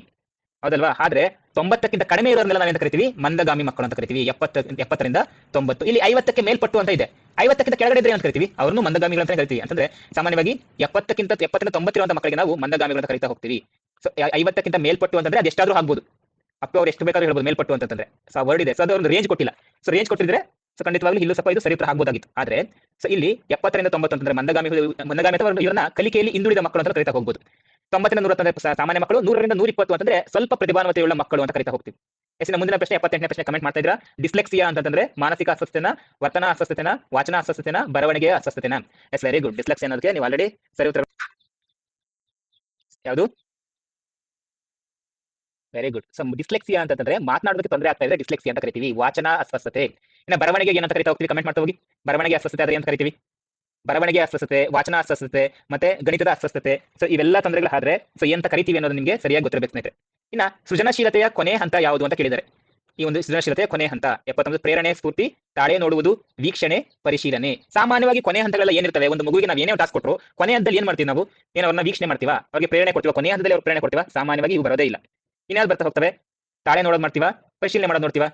ಹೌದಲ್ವಾ? ಆದ್ರೆ ತೊಂಬತ್ತಕ್ಕಿಂತ ಕಡಿಮೆ ಇರೋರ್ನೆಲ್ಲ ನಾವೇಂತ ಕರಿತೀವಿ? ಮಂದಗಾಮಿ ಮಕ್ಕಳು ಅಂತ ಕರಿತೀವಿ. ಎಪ್ಪತ್ತ, ಎಪ್ಪತ್ತರಿಂದ ತೊಂಬತ್ತು. ಇಲ್ಲಿ ಐವತ್ತಕ್ಕೆ ಮೇಲ್ಪಟ್ಟು ಅಂತ ಇದೆ. ಐವತ್ತಕ್ಕಿಂತ ಕೆಳಗಡೆ ಇದ್ರೆ ಅಂತ ಕರಿತೀವಿ? ಅವ್ರನ್ನು ಮಂದಗಾಮಿಗಳು ಅಂತ ಕರಿತೀವಿ. ಅಂತಂದ್ರೆ ಸಾಮಾನ್ಯವಾಗಿ ಎಪ್ಪತ್ತಕ್ಕಿಂತ, ಎಪ್ಪತ್ತರಿಂದ ತೊಂಬತ್ತಿರುವಂತ ಮಕ್ಕಳಿಗೆ ನಾವು ಮಂದಗಾಮಿಗಳು ಅಂತ ಕರಿತಾ ಹೋಗ್ತೀವಿ. ಸೊ ಐವತ್ತಕ್ಕಿಂತ ಮೇಲ್ಪಟ್ಟು ಅಂತಂದ್ರೆ ಅದು ಎಷ್ಟಾದ್ರೂ ಆಗ್ಬೋದು. ಅಪ್ಪ ಅವ್ರು ಎಷ್ಟು ಬೇಕಾದ್ರೂ ಹೇಳ್ಬೋದು ಮೇಲ್ಪಟ್ಟು ಅಂತಂದ್ರೆ. ಸೊ ವರ್ಡ್ ಇದೆ. ಸೊ ಅದು ರೇಂಜ್ ಕೊಟ್ಟಿಲ್ಲ. ಸೊ ರೇಂಜ್ ಕೊಟ್ಟಿದ್ರೆ ಸೊ ಖಂಡಿತವಾಗ್ಲೂ ಇಲ್ಲೂ ಸ್ವಲ್ಪ ಇದು ಸರಿ ಆಗ್ಬೋದಾಗಿತ್ತು. ಆದ್ರೆ ಸೊ ಇಲ್ಲಿ ಎಪ್ಪತ್ತರಿಂದ ಅಂತಂದ್ರೆ ಮಂದಗಾಮಿ ಮಂದಗಾಮಿ ಅಥವಾ ಇವರನ್ನ ಕಲಿಕೆಯಲ್ಲಿ ಹಿಂದುಳಿದ ಮಕ್ಕಳು ಅಂತ ಕರಿತಾ ಹೋಗ್ಬೋದು. ತೊಂಬತ್ತಿನ ಸ- ಸಾಮಾನ್ಯ ಮಕ್ಕಳು ನೂರರಿಂದ ನೂರ ಇಪ್ಪತ್ತು ಅಂತಂದ್ರೆ ಸ್ವಲ್ಪ ಪ್ರತಿಭಾನ್ವತೆಯುಳ್ಳ ಮಕ್ಕಳು ಅಂತ ಕರಿತಾ ಹೋಗ್ತೀವಿ. ಎಸ್ಸಿನ ಮುಂದಿನ ಪ್ರಶ್ನೆ ಎಪ್ಪತ್ತೆಂಟನೇ ಪ್ರಶ್ನೆ ಕಮೆಂಟ್ ಮಾಡ್ತಾ ಇದ್ರ ಡಿಸ್ಲೆಕ್ಸಿಯಾ ಅಂತಂದ್ರೆ ಮಾನಸಿಕ ಅಸ್ವಸ್ಥತೆನ, ವರ್ತನ ಅಸ್ವಸ್ಥತೆನ, ವಾಚನ ಅಸ್ವಸ್ಥತೆನ, ಬರವಣಿಗೆಯ ಅಸ್ವಸ್ಥತೆನ. ಎಸ್ ವೆರಿ ಗುಡ್ ಡಿಸ್ಲೆಕ್ಸಿಯಾ ಅನ್ನೋದಕ್ಕೆ ನೀವು ಆಲ್ರೆಡಿ ಸರಿ ಉತ್ತರ ಯಾವುದು? ವೆರಿ ಗುಡ್ ಸೊ ಡಿಸ್ಲೆಕ್ಸಿಯಾ ಅಂತಂದ್ರೆ ಮಾತನಾಡೋದಕ್ಕೆ ತೊಂದರೆ ಆಗ್ತಾ ಇದೆ ಡಿಸ್ಲೆಕ್ಸಿಯಾ ಅಂತ ಕರಿತೀವಿ. ವಾಚನ ಅಸ್ವಸ್ಥತೆ. ಇನ್ನು ಬರವಣಿಗೆ ಏನಂತ ಕರಿತಾ ಹೋಗ್ತೀವಿ? ಕಮೆಂಟ್ ಮಾಡ್ತಾ ಹೋಗಿ. ಬರವಣಿಗೆ ಅಸ್ವಸ್ಥತೆ ಆದ್ರೆ ಅಂತ ಕರಿತೀವಿ? ಬರವಣಿಗೆ ಅಸ್ವಸ್ಥತೆ, ವಾಚನ ಅಸ್ವಸ್ಥತೆ, ಮತ್ತೆ ಗಣಿತದ ಅಸ್ವಸ್ಥತೆ. ಸೊ ಇವೆಲ್ಲ ತೊಂದರೆಗಳು ಆದ್ರೆ ಸೊ ಎಂತ ಕರಿತೀವಿ ಅನ್ನೋದು ನಿಮಗೆ ಸರಿಯಾಗಿ ಗೊತ್ತಿರಬೇಕು ಸ್ನೇಹಿತರೆ. ಇನ್ನ ಸೃಜನಶೀಲತೆಯ ಕೊನೆ ಹಂತ ಯಾವುದು ಅಂತ ಕೇಳಿದರೆ, ಈ ಒಂದು ಸೃಜನಶೀಲತೆಯ ಕೊನೆ ಹಂತ ಎಪ್ಪತ್ತೊಂದು ಪ್ರೇರಣೆ, ಸ್ಫೂರ್ತಿ, ತಾಳೆ ನೋಡುವುದು, ವೀಕ್ಷಣೆ, ಪರಿಶೀಲನೆ. ಸಾಮಾನ್ಯವಾಗಿ ಕೊನೆ ಹಂತಗಳೆಲ್ಲ ಏನಿರ್ತವೆ, ಒಂದು ಮಗುವಿಗೆ ನಾವು ಏನೇ ಟಾಸ್ಕ್ ಕೊಟ್ಟರು ಕೊನೆ ಹಂತದಲ್ಲಿ ಏನ್ ಮಾಡ್ತೀವಿ ನಾವು? ಏನೋ ಅವ್ರನ್ನ ವೀಕ್ಷಣೆ ಮಾಡ್ತೀವ? ಅವ್ರಿಗೆ ಪ್ರೇರಣೆ ಕೊಡ್ತೀವ? ಕೊನೆ ಹಂತದಲ್ಲಿ ಅವ್ರು ಪ್ರೇರಣೆ ಕೊಡ್ತೀವ? ಸಾಮಾನ್ಯವಾಗಿ ಇವು ಬರೋದೇ ಇಲ್ಲ. ಇನ್ಯಾವ್ದು ಬರ್ತಾ ಹೋಗ್ತವೆ? ತಾಳೆ ನೋಡೋದು ಮಾಡ್ತೀವ? ಪರಿಶೀಲನೆ ಮಾಡೋದು ನೋಡ್ತೀವಾ?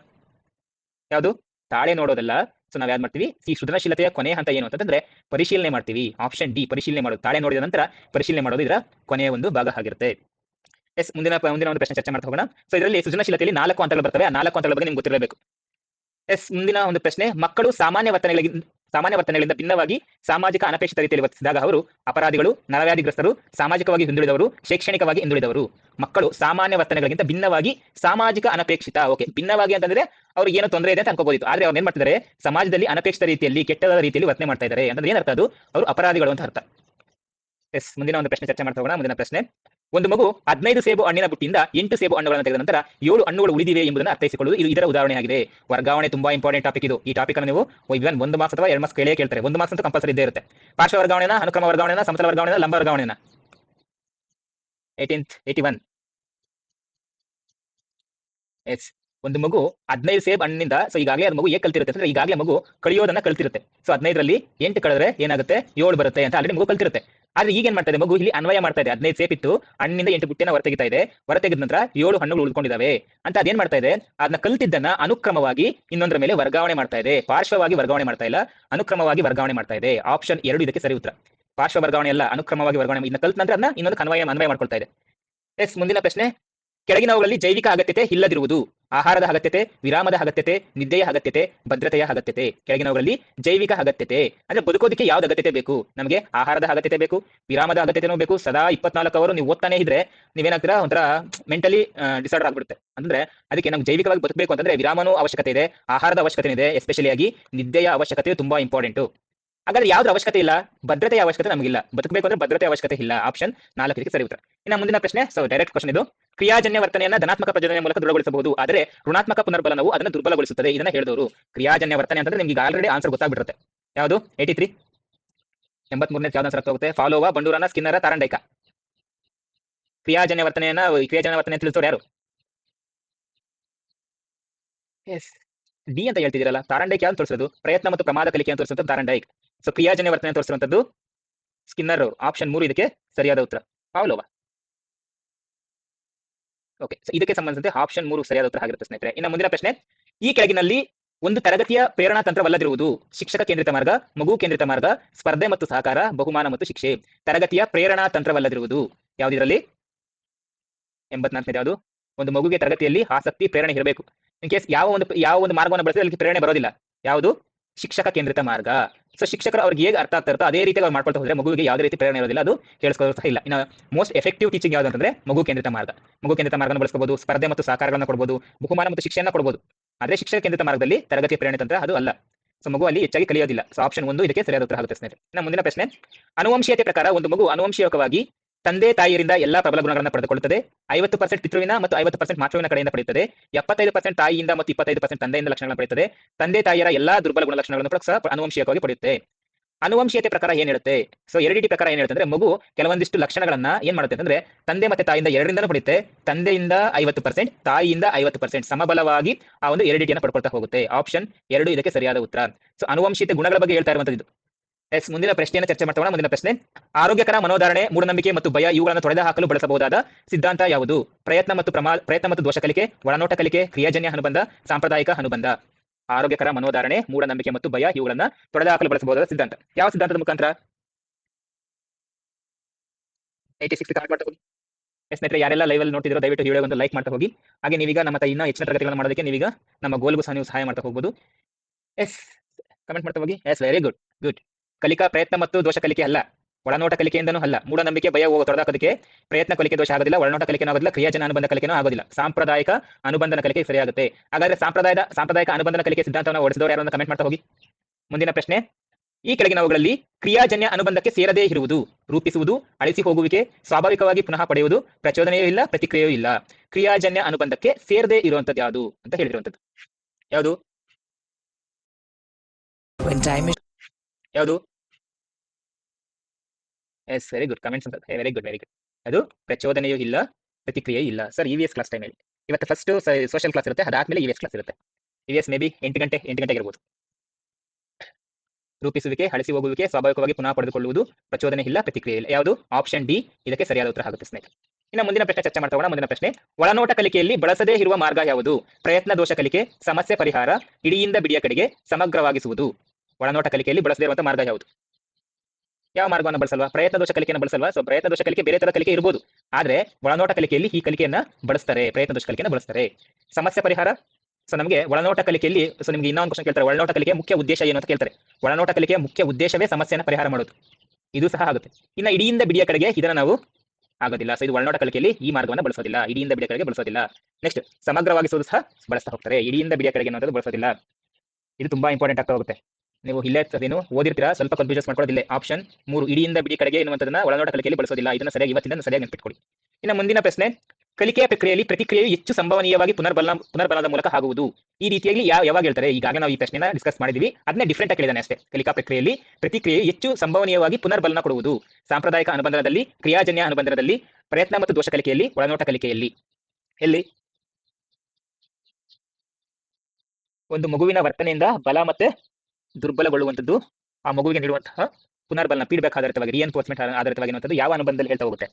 ಯಾವುದು? ತಾಳೆ ನೋಡೋದಲ್ಲ. ಸೊ ನಾವು ಯಾವ್ದು ಮಾಡ್ತೀವಿ? ಈ ಸೃಜನಶೀಲತೆಯ ಕೊನೆ ಹಂತ ಏನು ಅಂತಂದ್ರೆ ಪರಿಶೀಲನೆ ಮಾಡ್ತೀವಿ. ಆಪ್ಷನ್ ಡಿ ಪರಿಶೀಲನೆ ಮಾಡೋದು. ತಾಳೆ ನೋಡಿದ ನಂತರ ಪರಿಶೀಲನೆ ಮಾಡೋದು ಇದರ ಕೊನೆಯ ಒಂದು ಭಾಗ ಆಗಿರುತ್ತೆ. ಎಸ್ ಮುಂದಿನ ಮುಂದಿನ ಒಂದು ಪ್ರಶ್ನೆ ಚರ್ಚೆ ಮಾಡ್ತಾ ಹೋಗೋಣ. ಸೊ ಇದರಲ್ಲಿ ಸೃಜನಶೀಲತೆಯಲ್ಲಿ ನಾಲ್ಕು ಹಂತಗಳು ಬರ್ತವೆ. ಆ ನಾಲ್ಕು ಹಂತಗಳ ಬಗ್ಗೆ ನಿಮ್ಗೆ ಗೊತ್ತಿರಬೇಕು ಎಸ್ ಮುಂದಿನ ಒಂದು ಪ್ರಶ್ನೆ. ಮಕ್ಕಳು ಸಾಮಾನ್ಯ ವರ್ತನೆಗಳಿಗೆ ಸಾಮಾನ್ಯ ವರ್ತನೆಗಳಿಂದ ಭಿನ್ನವಾಗಿ ಸಾಮಾಜಿಕ ಅನಪೇಕ್ಷಿತ ರೀತಿಯಲ್ಲಿ ವರ್ತಿಸಿದಾಗ ಅವರು ಅಪರಾಧಿಗಳು, ನರವ್ಯಾಧಿಗ್ರಸ್ತರು, ಸಾಮಾಜಿಕವಾಗಿ ಹಿಂದುಳಿದವರು, ಶೈಕ್ಷಣಿಕವಾಗಿ ಹಿಂದುಳಿದವರು. ಮಕ್ಕಳು ಸಾಮಾನ್ಯ ವರ್ತನೆಗಳಿಗಿಂತ ಭಿನ್ನವಾಗಿ ಸಾಮಾಜಿಕ ಅನಪೇಕ್ಷಿತ, ಓಕೆ, ಭಿನ್ನವಾಗಿ ಅಂತಂದ್ರೆ ಅವ್ರಿಗೆ ಏನೋ ತೊಂದರೆ ಇದೆ ಅಂತ ಅನ್ಕೋಬಹುದು ಆದ್ರೆ ಅವ್ರು ಏನ್ ಮಾಡ್ತಿದ್ದಾರೆ? ಸಮಾಜದಲ್ಲಿ ಅನಪೇಕ್ಷಿತ ರೀತಿಯಲ್ಲಿ ಕೆಟ್ಟದ ರೀತಿಯಲ್ಲಿ ವರ್ತನೆ ಮಾಡ್ತಾ ಇದ್ದಾರೆ. ಅಂತಂದ್ರೆ ಏನರ್ಥ ಅದು? ಅವರು ಅಪರಾಧಿಗಳು ಅಂತ ಅರ್ಥ. ಎಸ್, ಮುಂದಿನ ಒಂದು ಪ್ರಶ್ನೆ ಚರ್ಚೆ ಮಾಡ್ತಾ ಹೋಗೋಣ. ಮುಂದಿನ ಪ್ರಶ್ನೆ. ಒಂದು ಮಗು ಹದಿನೈದು ಸೇಬು ಹಣ್ಣಿನ ಬುಟ್ಟಿಯಿಂದ ಎಂಟು ಸೇಬು ಹಣ್ಣುಗಳನ್ನು ತೆಗೆದ ನಂತರ ಏಳು ಹಣ್ಣುಗಳು ಉಳಿದಿವೆ ಎಂಬುದನ್ನು ಅರ್ಥೈಸಿಕೊಳ್ಳುವುದು ಇದು ಇದರ ಉದಾಹರಣೆಯಾಗಿದೆ. ವರ್ಗಾವಣೆ ತುಂಬಾ ಇಂಪಾರ್ಟೆಂಟ್ ಟಾಪಿಕ್ ಇದು. ಈ ಟಾಪಿಕ್ ನೀವು ಇವನ್ ಒಂದು ಮಾಸ ಅಥವಾ ಎರಡು ಮಾಸ ಕೇಳೇ ಕೇಳ್ತಾರೆ. ಒಂದು ಮಾಸ ಅಂತ ಕಂಪಲ್ಸರಿ ಇದ್ದೇ ಇರುತ್ತೆ. ಪಾರ್ಶ್ವ ವರ್ಗಾವಣೆನ, ಅನುಕ್ರಮ ವರ್ಗಾವಣೆನ, ಸಮತಲ ವರ್ಗಾವಣೆನ, ಲಂಬ ವರ್ಗಾವಣೆನ? ಏಟೀನ್ತ್ ಏಟಿ ಒನ್ ಎಸ್ ಒಂದು ಮಗು ಹದಿನೈದು ಸೇಬ್ ಹಣ್ಣಿನಿಂದ ಸೊ ಈಗಾಗಲೇ ಅದು ಮಗು ಏಕ್ ಕಲ್ತಿರುತ್ತೆ ಅಂದ್ರೆ ಈಗಾಗಲೇ ಮಗು ಕಳಿಯೋದನ್ನ ಕಲ್ತಿರುತ್ತೆ. ಸೊ ಹದಿನೈದರಲ್ಲಿ ಎಂಟು ಕಳೆದ್ರೆ ಏನಾಗುತ್ತೆ? ಏಳು ಬರುತ್ತೆ ಅಂತ ಆಲ್ರೆಡಿ ಮಗು ಕಲ್ತಿರುತ್ತೆ. ಆದ್ರೆ ಈಗ ಏನ್ ಮಾಡ್ತಾ ಇದೆ? ಮಗು ಇಲ್ಲಿ ಅನ್ವಯ ಮಾಡ್ತಾ ಇದೆ. ಹದಿನೈದು ಸೇಪ್ ಇತ್ತು. ಹಣ್ಣಿಂದ ಎಂಟು ಬುಟ್ಟಿನ ಹೊರತೆಗಿತಾ ಇದೆ. ಹೊರತೆಗೆದ ನಂತರ ಏಳು ಹಣ್ಣುಗಳು ಉಳ್ಕೊಂಡಿದ್ದಾವೆ ಅಂತ ಅದೇನ್ ಮಾಡ್ತಾ ಇದೆ? ಅದನ್ನ ಕಲ್ತಿದ್ದನ್ನ ಅನುಕ್ರಮವಾಗಿ ಇನ್ನೊಂದರ ಮೇಲೆ ವರ್ಗಾವಣೆ ಮಾಡ್ತಾ ಇದೆ. ಪಾರ್ಶ್ವವಾಗಿ ವರ್ಗಾವಣೆ ಮಾಡ್ತಾ ಇಲ್ಲ. ಅನುಕ್ರಮವಾಗಿ ವರ್ಗಾವಣೆ ಮಾಡ್ತಾ ಇದೆ. ಆಪ್ಷನ್ ಎರಡು ಇದಕ್ಕೆ ಸರಿ ಉತ್ತರ. ಪಾರ್ಶ್ವ ವರ್ಗಾವಣೆ ಅಲ್ಲ, ಅನುಕ್ರಮವಾಗಿ ವರ್ಗಾವಣೆ ಇದನ್ನ ಕಲ್ತ ನಂತರ ಅದನ್ನ ಇನ್ನೊಂದು ಅನ್ವಯ ಅನ್ವಯ ಮಾಡ್ಕೊಳ್ತಾ ಇದೆ. ಎಸ್, ಮುಂದಿನ ಪ್ರಶ್ನೆ. ಕೆಳಗಿನವುಗಳಲ್ಲಿ ಜೈವಿಕ ಅಗತ್ಯತೆ ಇಲ್ಲದಿರುವುದು. ಆಹಾರದ ಅಗತ್ಯತೆ, ವಿರಾಮದ ಅಗತ್ಯತೆ, ನಿದ್ದೆಯ ಅಗತ್ಯತೆ, ಭದ್ರತೆಯ ಅಗತ್ಯತೆ. ಕೆಳಗಿನವುಗಳಲ್ಲಿ ಜೈವಿಕ ಅಗತ್ಯತೆ. ಅಂದ್ರೆ ಬದುಕೋದಕ್ಕೆ ಯಾವ್ದು ಅಗತ್ಯತೆ ಬೇಕು? ನಮಗೆ ಆಹಾರದ ಅಗತ್ಯತೆ ಬೇಕು, ವಿರಾಮದ ಅಗತ್ಯತೆನೂ ಬೇಕು. ಸದಾ ಇಪ್ಪತ್ನಾಲ್ಕು ಅವರು ನೀವು ಓದ್ತಾನೆ ಇದ್ರೆ ನೀವೇನಾಗ್ತೀರಾ? ಒಂಥರ ಮೆಂಟಲಿ ಡಿಸಾರ್ಡರ್ ಆಗ್ಬಿಡುತ್ತೆ. ಅಂದ್ರೆ ಅದಕ್ಕೆ ನಮ್ಗೆ ಜೈವಿಕವಾಗಿ ಬದುಕಬೇಕು ಅಂತಂದ್ರೆ ವಿರಾಮನೂ ಅವಶ್ಯಕತೆ ಇದೆ, ಆಹಾರದ ಅವಶ್ಯಕತೆ ಇದೆ ಎಸ್ಪೆಷಲಿ ಆಗಿ ನಿದ್ದೆಯ ಅವಶ್ಯಕತೆ ತುಂಬಾ ಇಂಪಾರ್ಟೆಂಟು ಹಾಗಾದ್ರೆ ಯಾವ್ದು ಅವಶ್ಯಕತೆ ಇಲ್ಲ? ಭದ್ರತೆಯ ಅವಶ್ಯಕತೆ ನಮಗಿಲ್ಲ. ಬದುಕಬೇಕು ಅಂದ್ರೆ ಭದ್ರತೆ ಅವಶ್ಯಕತೆ ಇಲ್ಲ. ಆಪ್ಷನ್ ನಾಲ್ಕರಿಗೆ ಸರಿ ಉತ್ತರ. ಇನ್ನು ಮುಂದಿನ ಪ್ರಶ್ನೆ ಸೊ ಡೈರೆಕ್ಟ್ ಕ್ವಶನ್ ಇದು. ಕ್ರಿಯಾಜನ್ಯ ವರ್ತನೆಯನ್ನ ಧನಾತ್ಮಕ ಪ್ರಚೋದನೆ ಮೂಲಕ ದೃಢಗೊಳಿಸಬಹುದು ಆದರೆ ಋಣಾತ್ಮಕ ಪುನರ್ಬಲನವು ಅದನ್ನು ದುರ್ಬಲಗೊಳಿಸುತ್ತದೆ. ಇದನ್ನ ಹೇಳಿದವರು. ಕ್ರಿಯಾಜನ್ಯ ವರ್ತನೆ ಅಂತಂದ್ರೆ ನಿಮಗೆ ಆಲ್ರೆಡಿ ಆನ್ಸರ್ ಗೊತ್ತಾಗ್ಬಿಡುತ್ತೆ. ಯಾವುದು? ಏಯ್ಟಿ ತ್ರೀ ಎಂಬತ್ಮೂರನೇ ಯಾವ್ದು ಆನ್ಸರ್ ಹೋಗುತ್ತೆ? ಫಾಲೋವ ಬಂಡೂರನ ಸ್ಕಿನ್ನರ ತಾರಂಡೈಕ. ಕ್ರಿಯಾಜನ್ಯ ವರ್ತನೆಯನ್ನ ಕ್ರಿಯಾಜನ್ಯ ವರ್ತನೆ ತಿಳಿಸೋರು ಯಾರು? ಎಸ್ ಡಿ ಅಂತ ಹೇಳ್ತಿದ್ದೀರಲ್ಲ. ತಾರಂಡೈಕ್ ಯಾವ್ದು ತೋರಿಸೋದು? ಪ್ರಯತ್ನ ಮತ್ತು ಪ್ರಮಾದ ಕಲಿಕೆ ಅಂತ ತೋರಿಸುತ್ತೆ ತಾರಂಡೈಕ್. ಸೊ ಕ್ರಿಯಾಜನ್ಯ ವರ್ತನೆ ತೋರಿಸಿರುವಂತದ್ದು ಸ್ಕಿನ್ನರ್ ಆಪ್ಷನ್ ಮೂರು ಇದಕ್ಕೆ ಸರಿಯಾದ ಉತ್ತರ. ಪಾವ್ಲೋವಾ. ಓಕೆ ಸೊ ಇದಕ್ಕೆ ಸಂಬಂಧಿಸಿದಂತೆ ಆಪ್ಷನ್ ಮೂರು ಸರಿಯಾದ ಉತ್ತರ ಆಗಿರುತ್ತೆ ಸ್ನೇಹಿತರೆ. ಇನ್ನು ಮುಂದಿನ ಪ್ರಶ್ನೆ, ಈ ಕೆಳಗಿನಲ್ಲಿ ಒಂದು ತರಗತಿಯ ಪ್ರೇರಣಾ ತಂತ್ರವಲ್ಲದಿರುವುದು, ಶಿಕ್ಷಕ ಕೇಂದ್ರಿತ ಮಾರ್ಗ, ಮಗು ಕೇಂದ್ರಿತ ಮಾರ್ಗ, ಸ್ಪರ್ಧೆ ಮತ್ತು ಸಹಕಾರ, ಬಹುಮಾನ ಮತ್ತು ಶಿಕ್ಷೆ. ತರಗತಿಯ ಪ್ರೇರಣಾ ತಂತ್ರವಲ್ಲದಿರುವುದು ಯಾವ್ದಿರಲಿ ಎಂಬತ್ನಾಲ್ಕನೇ ಯಾವುದು? ಒಂದು ಮಗುಗೆ ತರಗತಿಯಲ್ಲಿ ಆಸಕ್ತಿ, ಪ್ರೇರಣೆ ಇರಬೇಕು. ಇನ್ ಕೇಸ್ ಯಾವ ಒಂದು ಯಾವ ಒಂದು ಮಾರ್ಗವನ್ನು ಬಳಸಿದ್ರೆ ಅಲ್ಲಿ ಪ್ರೇರಣೆ ಬರೋದಿಲ್ಲ. ಯಾವುದು? ಶಿಕ್ಷಕ ಕೇಂದ್ರಿತ ಮಾರ್ಗ. ಸೊ ಶಿಕ್ಷಕರು ಅವ್ರಿಗೆ ಹೇಗೆ ಅರ್ಥ ಆಗ್ತಾ ಇರ್ತೋ ಅದೇ ರೀತಿ ಅವ್ರು ಮಾಡ್ಕೊಳ್ತಾ ಹೋದ್ರೆ ಮಗುವಿಗೆ ಯಾವುದೇ ರೀತಿ ಪ್ರೇರಣೆ ಇರೋದಿಲ್ಲ, ಅದು ಕೇಳಿಸ್ಕೊಳ್ತಾ ಇಲ್ಲ. ಇನ್ನು ಮೋಸ್ಟ್ ಎಫೆಕ್ಟಿವ್ ಟೀಚಿಂಗ್ ಯಾವುದು ಅಂತಂದ್ರೆ ಮಗು ಕೇಂದ್ರಿತ ಮಾರ್ಗ. ಮಗು ಕೇಂದ್ರಿತ ಮಾರ್ಗನ ಬಳಸಬಹುದು ಸ್ಪರ್ಧೆ ಮತ್ತು ಸಹಕಾರಗಳನ್ನು ಕೊಡಬಹುದು ಬಹುಮಾನ ಮತ್ತು ಶಿಕ್ಷಣ ಕೊಡಬಹುದು ಆದ್ರೆ ಶಿಕ್ಷಕ ಕೇಂದ್ರಿತ ಮಾರ್ಗದಲ್ಲಿ ತರಗತಿ ಪ್ರೇರಣೆ ತಂತ್ರ ಅದು ಅಲ್ಲ. ಸೊ ಮಗು ಅಲ್ಲಿ ಹೆಚ್ಚಾಗಿ ಕಲಿಯೋದಿಲ್ಲ. ಸೊ ಆಪ್ಷನ್ ಒಂದು ಇದಕ್ಕೆ ಸರಿಯಾದ ಉತ್ತರ ಆಗುತ್ತೆ ಸ್ನೇಹಿತರೆ. ನಮ್ಮ ಮುಂದಿನ ಪ್ರಶ್ನೆ, ಅನುವಂಶೀಯತೆ ಪ್ರಕಾರ ಒಂದು ಮಗು ಅನುವಂಶೀಯವಾಗಿ ತಂದೆ ತಾಯಿಯರಿಂದ ಎಲ್ಲಾ ಪ್ರಬಲ ಗುಣಗಳನ್ನು ಪಡೆದುಕೊಳ್ಳುತ್ತದೆ. ಐವತ್ತು ಪರ್ಸೆಂಟ್ ಪಿತೃವಿನ ಮತ್ತು ಐವತ್ತು ಪರ್ಸೆಂಟ್ ಮಾತೃವಿನ ಕಡೆಯಿಂದ ಪಡೆಯುತ್ತದೆ. ಎಪ್ಪತ್ತೈದು ಪರ್ಸೆಂಟ್ ತಾಯಿಯಿಂದ ಮತ್ತು ಇಪ್ಪತ್ತೈದು ಪರ್ಸೆಂಟ್ ತಂದೆಯಿಂದ ಲಕ್ಷಣಗಳನ್ನು ಪಡೆಯುತ್ತದೆ. ತಂದೆ ತಾಯಿಯರ ಎಲ್ಲಾ ದುರ್ಬಲ ಗುಣಲಕ್ಷಣಗಳನ್ನು ಕೂಡ ಸಹ ಅನುವಂಶೀಯವಾಗಿ ಪಡೆಯುತ್ತೆ. ಅನುವಂಶೀಯತೆ ಪ್ರಕಾರ ಏನ್ ಹೇಳುತ್ತೆ? ಸೊ ಎರಿಡಿಟಿ ಪ್ರಕಾರ ಏನ್ ಹೇಳುತ್ತೆ ಅಂದ್ರೆ ಮಗು ಕೆಲವೊಂದಿಷ್ಟು ಲಕ್ಷಣಗಳನ್ನ ಏನ್ ಮಾಡುತ್ತೆ ಅಂದ್ರೆ ತಂದೆ ಮತ್ತೆ ತಾಯಿಯಿಂದ ಎರಡರಿಂದನೂ ಪಡೆಯುತ್ತೆ. ತಂದೆಯಿಂದ ಐವತ್ತು ಪರ್ಸೆಂಟ್ ತಾಯಿಯಿಂದ ಐವತ್ತು ಪರ್ಸೆಂಟ್ ಸಮಬಲವಾಗಿ ಆ ಒಂದು ಎರಿಡಿಟಿಯನ್ನು ಪಡ್ಕೊಳ್ತಾ ಹೋಗುತ್ತೆ. ಆಪ್ಷನ್ ಎರಡು ಇದಕ್ಕೆ ಸರಿಯಾದ ಉತ್ತರ. ಸೊ ಅನುವಂಶೀಯತೆ ಗುಣಗಳ ಬಗ್ಗೆ ಹೇಳ್ತಾ ಇರುವಂತದ್ದು ಎಸ್, ಮುಂದಿನ ಪ್ರಶ್ನೆಯನ್ನು ಚರ್ಚೆ ಮಾಡ್ತಾ ಮುಂದಿನ ಪ್ರಶ್ನೆ, ಆರೋಗ್ಯಕರ ಮನೋಧಾರಣೆ, ಮೂಢನಂಬಿಕೆ ಮತ್ತು ಭಯ, ಇವುಗಳನ್ನು ತೊಡೆದು ಹಾಕಲು ಬಳಸಬಹುದಾದ ಸಿದ್ಧಾಂತ ಯಾವುದು? ಪ್ರಯತ್ನ ಮತ್ತು ಪ್ರಮಾ ಪ್ರಯತ್ನ ಮತ್ತು ದೋಷ ಕಲಿಕೆ, ಒಳನೋಟ ಕಲಿಕೆ, ಕ್ರಿಯಾಜನ್ಯ ಅನುಬಂಧ, ಸಾಂಪ್ರದಾಯಿಕ ಅನುಬಂಧ. ಆರೋಗ್ಯಕರ ಮನೋಧಾರಣೆ, ಮೂಢನಂಬಿಕೆ ಮತ್ತು ಭಯ, ಇವುಗಳನ್ನು ತೊಡೆದು ಹಾಕಲು ಬಳಸಬಹುದಾದ ಸಿದ್ಧಾಂತ. ಯಾವ ಸಿದ್ಧಾಂತದ ಮುಖಾಂತರ? ಸಿಕ್ಸ್ ಸ್ನೇಹಿತರೆ, ಯಾರೆಲ್ಲ ಲೈವ್ ಅಲ್ಲಿ ನೋಡ್ತಿದ್ರು ದಯವಿಟ್ಟು ವಿಡಿಯೋ ಒಂದು ಲೈಕ್ ಮಾಡ್ತಾ ಹೋಗಿ. ಹಾಗೆ ನೀವೀಗ ನಮ್ಮ ಇನ್ನೂ ಹೆಚ್ಚಿನ ತರಗತಿಗಳನ್ನು ಮಾಡೋದಕ್ಕೆ ನೀವೀಗ ನಮ್ಮ ಗೋಲ್ಗೂ ಸಹ ನೀವು ಸಹಾಯ ಮಾಡ್ತಾ ಹೋಗ್ಬೋದು. ಎಸ್ ಕಮೆಂಟ್ ಮಾಡ್ತಾ ಹೋಗಿ. ಎಸ್ ವೆರಿ ಗುಡ್ ಗುಡ್ ಕಲಿಕಾ ಪ್ರಯತ್ನ ಮತ್ತು ದೋಷ ಕಲಿಕೆ ಅಲ್ಲ. ಒಳನೋಟ ಕಲಿಕೆಯಿಂದನೂ ಅಲ್ಲ. ಮೂಢನಂಬಿಕೆ, ಭಯ ಕಲಿಕೆ ಪ್ರಯತ್ನ ಕಲಿಕೆ ದೋಷ ಆಗೋದಿಲ್ಲ. ಒಳನೋಟ ಕಲಿಕೆನೂ ಆಗೋದಿಲ್ಲ. ಕ್ರಿಯಾಜನ ಅನುಬಂಧ ಕಲಿಕೆನೂ ಆಗೋದಿಲ್ಲ. ಸಾಂಪ್ರದಾಯಿಕ ಅನುಬಂಧನ ಕಲಿಕೆ ಸರಿಯಾಗುತ್ತೆ. ಹಾಗಾದ್ರೆ ಸಾಂಪ್ರದಾಯದ ಸಾಂಪ್ರದಾಯಿಕ ಅನುಬಂಧನ ಕಲಿಕೆ ಸಿದ್ಧಾಂತವನ್ನು ಓಡಿಸಿದವರು ಯಾರನ್ನು ಕಮೆಂಟ್ ಮಾಡ್ತಾ ಹೋಗಿ. ಮುಂದಿನ ಪ್ರಶ್ನೆ. ಈ ಕೆಳಗಿನವುಗಳಲ್ಲಿ ಕ್ರಿಯಾಜನ್ಯ ಅನುಬಂಧಕ್ಕೆ ಸೇರದೇ ಇರುವುದು, ರೂಪಿಸುವುದು, ಅಳಿಸಿ ಹೋಗುವಿಕೆ, ಸ್ವಾಭಾವಿಕವಾಗಿ ಪುನಃ ಪಡೆಯುವುದು, ಪ್ರಚೋದನೆಯೂ ಇಲ್ಲ, ಪ್ರತಿಕ್ರಿಯೆಯೂ ಇಲ್ಲ. ಕ್ರಿಯಾಜನ್ಯ ಅನುಬಂಧಕ್ಕೆ ಸೇರದೇ ಇರುವಂತದ್ದು ಯಾವುದು ಅಂತ ಹೇಳಿರುವಂತದ್ದು ಯಾವುದು? ಯಾವುದು? ಎಸ್ ವೆರಿ ಗುಡ್ ಕಮೆಂಟ್ಸ್ ಅಂತ ವೆರಿ ಗುಡ್ ವೆರಿ ಗುಡ್ ಅದು ಪ್ರಚೋದನೆಯೂ ಇಲ್ಲ ಪ್ರತಿಕ್ರಿಯೆ ಇಲ್ಲ. Sir E V S class ಟೈಮಲ್ಲಿ ಇವತ್ತು ಫಸ್ಟ್ ಸೋಷಿಯಲ್ ಕ್ಲಾಸ್ ಇರುತ್ತೆ, ಅದಾದ್ಮೇಲೆ ಇ ವಿ ಎಸ್ ಕ್ಲಾಸ್ ಇರುತ್ತೆ. E V S may be ಎಂಟು ಗಂಟೆ, ಎಂಟು ಗಂಟೆಗೆ ಇರ್ಬೋದು. ರೂಪಿಸುವಿಕೆ, ಹಳಿಸಿ ಹೋಗುವಿಕೆ, ಸ್ವಾಭಾವಿಕವಾಗಿ ಪುನಃ ಪಡೆದುಕೊಳ್ಳುವುದು, ಪ್ರಚೋದನೆ ಇಲ್ಲ, ಪ್ರತಿಕ್ರಿಯೆ ಇಲ್ಲ. ಯಾವುದು? ಆಪ್ಷನ್ ಡಿ ಇದಕ್ಕೆ ಸರಿಯಾದ ಉತ್ತರ ಆಗುತ್ತೆ ಸ್ನೇಹಿತರೆ. ಇನ್ನು ಮುಂದಿನ ಪ್ರಶ್ನೆ ಚರ್ಚೆ ಮಾಡ್ತಾ ಮುಂದಿನ ಪ್ರಶ್ನೆ. ಒಳನೋಟ ಕಲಿಕೆಯಲ್ಲಿ ಬಳಸದೇ ಇರುವ ಮಾರ್ಗ ಯಾವುದು? ಪ್ರಯತ್ನ ದೋಷ ಕಲಿಕೆ, ಸಮಸ್ಯೆ ಪರಿಹಾರ, ಇಡಿಯಿಂದ ಬಿಡಿಯ ಕಡೆಗೆ, ಸಮಗ್ರವಾಗಿಸುವುದು. ಒಳನೋಟ ಕಲಿಕೆಯಲ್ಲಿ ಬಳಸದೇ ಇರುವಂತಹ ಮಾರ್ಗ ಯಾವುದು? ಯಾವ ಮಾರ್ಗವನ್ನು ಬಳಸಲ್ವಾ? ಪ್ರಯತ್ನ ದೋಷ ಕಲಿಕೆಯನ್ನು ಬಳಸಲ್ವಾ? ಸೊ ಪ್ರಯತ್ನ ದೋಷ ಕಲಿಕೆ ಬೇರೆ ತರ ಕಲಿಕೆ ಇರಬಹುದು ಆದ್ರೆ ಒಳನೋಟ ಕಲಿಕೆಯಲ್ಲಿ ಈ ಕಲಿಕೆಯನ್ನ ಬಳಸ್ತಾರೆ, ಪ್ರಯತ್ನ ದೋಷ ಕಲಿಕೆಯನ್ನು ಬಳಸ್ತಾರೆ. ಸಮಸ್ಯೆ ಪರಿಹಾರ? ಸೊ ನಮಗೆ ಒಳನೋಟ ಕಲಿಕೆಯಲ್ಲಿ ಸೊ ನಿಮಗೆ ಇನ್ನೊಂದು ಕ್ವಶನ್ ಕೇಳ್ತಾರೆ. ಒಳನೋಟ ಕಲಿಕೆಯ ಮುಖ್ಯ ಉದ್ದೇಶ ಏನು ಅಂತ ಕೇಳ್ತಾರೆ. ಒಳನೋಟ ಕಲಿಕೆಯ ಮುಖ್ಯ ಉದ್ದೇಶವೇ ಸಮಸ್ಯೆಯನ್ನು ಪರಿಹಾರ ಮಾಡೋದು. ಇದು ಸಹ ಆಗುತ್ತೆ. ಇನ್ನು ಇಡಿಯಿಂದ ಬಿಡಿಯ ಕಡೆಗೆ ಇದನ್ನ ನಾವು ಆಗೋದಿಲ್ಲ. ಸೊ ಇದು ಒಳನೋಟ ಕಲಿಕೆಯಲ್ಲಿ ಈ ಮಾರ್ಗವನ್ನು ಬಳಸೋದಿಲ್ಲ. ಇಡಿಯಿಂದ ಬಿಡಿಯ ಕಡೆಗೆ ಬಳಸೋದಿಲ್ಲ. ನೆಕ್ಸ್ಟ್ ಸಮಗ್ರವಾಗಿಸೋದು ಸಹ ಬಳಸ್ತಾ ಹೋಗ್ತಾರೆ. ಇಡಿಯಿಂದ ಬಿಡಿಯ ಕಡೆಗೆ ಅನ್ನೋದು ಬಳಸೋದಿಲ್ಲ. ಇದು ತುಂಬಾ ಇಂಪಾರ್ಟೆಂಟ್ ಆಗ್ತಾ ಹೋಗುತ್ತೆ. ನೀವು ಇಲ್ಲೇ ಅದೇನು ಓದಿರ್ತೀರಾ, ಸ್ವಲ್ಪ ಕನ್ಫ್ಯೂಷನ್ಸ್ ಮಾಡ್ಕೊಳ್ಳೋದಿಲ್ಲ. ಆಪ್ಷನ್ ಮೂರು, ಇಡಿಯಿಂದ ಬಿಡಿ ಕಡೆಗೆ ಅನ್ನುವಂತದನ್ನ ಒಳನೋಟ ಕಲಿಕೆಯಲ್ಲಿ ಬಳಸೋದಿಲ್ಲ. ಇದನ್ನ ಸರಿಯಾಗಿ ಇವತ್ತಿಂದ ಸರಿಯಾಗಿ ನೆನಪಿಟ್ಕೊಳ್ಳಿ. ಇನ್ನು ಮುಂದಿನ ಪ್ರಶ್ನೆ, ಕಲಿಕೆಯ ಪ್ರಕ್ರಿಯೆಯಲ್ಲಿ ಪ್ರತಿಕ್ರಿಯೆಯು ಹೆಚ್ಚು ಸಂಭವನೀಯವಾಗಿ ಪುನರ್ಬಲ, ಪುನರ್ಬಲದ ಮೂಲಕ ಆಗುವುದು. ಈ ರೀತಿಯಾಗಿ ಯಾವ ಯಾವಾಗ ಹೇಳ್ತಾರೆ? ಈಗಾಗಲೇ ನಾವು ಈ ಪ್ರಶ್ನೆನ ಡಿಸ್ಕಸ್ ಮಾಡಿದ್ವಿ. ಅದನ್ನೇ ಡಿಫ್ರೆಂಟ್ ಆಗಿ ಕೇಳಿದಾನೆ ಅಷ್ಟೇ. ಕಲಿಕಾ ಪ್ರಕ್ರಿಯೆಯಲ್ಲಿ ಪ್ರತಿಕ್ರಿಯೆ ಹೆಚ್ಚು ಸಂಭವನೀಯವಾಗಿ ಪುನರ್ಬಲನ ಕೊಡುವುದು. ಸಾಂಪ್ರದಾಯಿಕ ಅನುಬಂಧದಲ್ಲಿ ಕ್ರಿಯಾಜನ್ಯ ಅನುಬಂಧದಲ್ಲಿ ಪ್ರಯತ್ನ ಮತ್ತು ದೋಷ ಕಲಿಕೆಯಲ್ಲಿ, ಒಳನೋಟ ಕಲಿಕೆಯಲ್ಲಿ. ಎಲ್ಲಿ? ಒಂದು ಮಗುವಿನ ವರ್ತನೆಯಿಂದ ಬಲ ಮತ್ತೆ ದುರ್ಬಲಗೊಳ್ಳುವಂಥದ್ದು ಆ ಮಗುವಿಗೆ ನೀಡುವಂತಹ ಪುನರ್ಬಲನ ಫೀಡ್ಬ್ಯಾಕ್ ಆಧಾರಿತವಾಗಿ ರಿಎನ್ಫೋರ್ಸ್ಮೆಂಟ್ ಆಧಾರಿತವಾಗಿರುವಂಥದ್ದು ಯಾವ ಅನುಬಂಧದಲ್ಲಿ ಹೇಳ್ತಾ ಹೋಗುತ್ತೆ?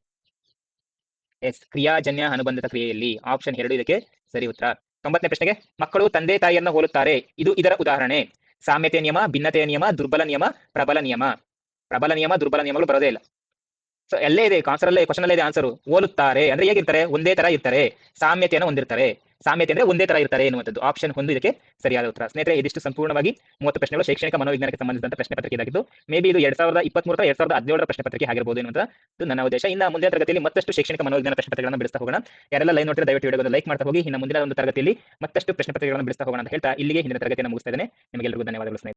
ಎಸ್ ಕ್ರಿಯಾಜನ್ಯ ಅನುಬಂಧದ ಕ್ರಿಯೆಯಲ್ಲಿ ಆಪ್ಷನ್ ಎರಡು ಇದಕ್ಕೆ ಸರಿ ಉತ್ತರ. ತೊಂಬತ್ತನೇ ಪ್ರಶ್ನೆಗೆ, ಮಕ್ಕಳು ತಂದೆ ತಾಯಿಯನ್ನು ಹೋಲುತ್ತಾರೆ. ಇದು ಇದರ ಉದಾಹರಣೆ. ಸಾಮ್ಯತೆ ನಿಯಮ, ಭಿನ್ನತೆಯ ನಿಯಮ, ದುರ್ಬಲ ನಿಯಮ, ಪ್ರಬಲ ನಿಯಮ. ಪ್ರಬಲ ನಿಯಮ, ದುರ್ಬಲ ನಿಯಮಗಳು ಬರೋದೇ ಇಲ್ಲ. ಸೊ ಎಲ್ಲೇ ಇದೆ ಕಾನ್ಸರ್ ಅಲ್ಲೇ ಕ್ವಶನ್ ಅಲ್ಲೇ ಇದೆ ಆನ್ಸರ್ ಹೋಲುತ್ತಾರೆ ಅಂದ್ರೆ ಹೇಗಿರ್ತಾರೆ? ಒಂದೇ ತರ ಇರ್ತಾರೆ. ಸಾಮ್ಯತೆಯನ್ನು ಹೊಂದಿರ್ತಾರೆ. ಸಾಮ್ಯತೆ ಅಂದ್ರೆ ಒಂದೇ ತರ ಇರ್ತಾರೆ ಎನ್ನುವಂಥದ್ದು. ಆಪ್ಷನ್ ಒಂದು ಇದಕ್ಕೆ ಸರಿಯಾದ ಉತ್ತರ. ಸ್ನೇಹಿತರೆ, ಇದಿಷ್ಟು ಸಂಪೂರ್ಣವಾಗಿ ಮೂವತ್ತು ಪ್ರಶ್ನೆಗಳು ಶೈಕ್ಷಣಿಕ ಮನೋವಿಜ್ಞಾನಕ್ಕೆ ಸಂಬಂಧಿಸಿದಂತ ಪ್ರಶ್ನೆ ಪತ್ರಿಕೆ ಇದಾಗಿದ್ದು ಮೇ ಬಿ ಇದು ಎರಡ್ ಸಾವಿರದ ಇಪ್ಪತ್ಮೂರ ಎರಡ್ ಸಾವಿರದ ಹದಿನೇಳರ ಪ್ರಶ್ನೆ ಪತ್ರಿಕೆ ಆಗಿರಬಹುದು ಎನ್ನುವಂಥದ್ದು ನನ್ನ ಉದ್ದೇಶ. ಇನ್ನು ಮುಂದಿನ ತರಗತಿಯಲ್ಲಿ ಮತ್ತಷ್ಟು ಶೈಕ್ಷಣಿಕ ಮನೋವಿಜ್ಞಾನ ಪ್ರಶ್ನೆ ಪತ್ರಿಕೆಗಳನ್ನು ಬಿಡಿಸ್ತಾ ಹೋಗೋಣ. ಯಾರೆಲ್ಲ ಲೈನ್ ನೋಡಿದ್ರೆ ದಯವಿಟ್ಟು ವಿಡಿಯೋವನ್ನು ಲೈಕ್ ಮಾಡ್ತಾ ಹೋಗಿ. ಇನ್ನು ಮುಂದಿನ ಒಂದು ತರಗತಿಯಲ್ಲಿ ಮತ್ತಷ್ಟು ಪ್ರಶ್ನೆ ಪತ್ರಿಕೆಗಳನ್ನು ಬಿಡಿಸ್ತಾ ಹೋಗೋಣ ಅಂತ ಹೇಳ್ತಾ ಇಲ್ಲಿಗೆ ಹಿಂದಿನ ತರಗತಿಯನ್ನು ಮುಗಿಸ್ತಾ ಇದ್ದೇನೆ. ನಿಮಗೆಲ್ಲರಿಗೂ ಧನ್ಯವಾದಗಳು ಸ್ನೇಹಿತರೆ.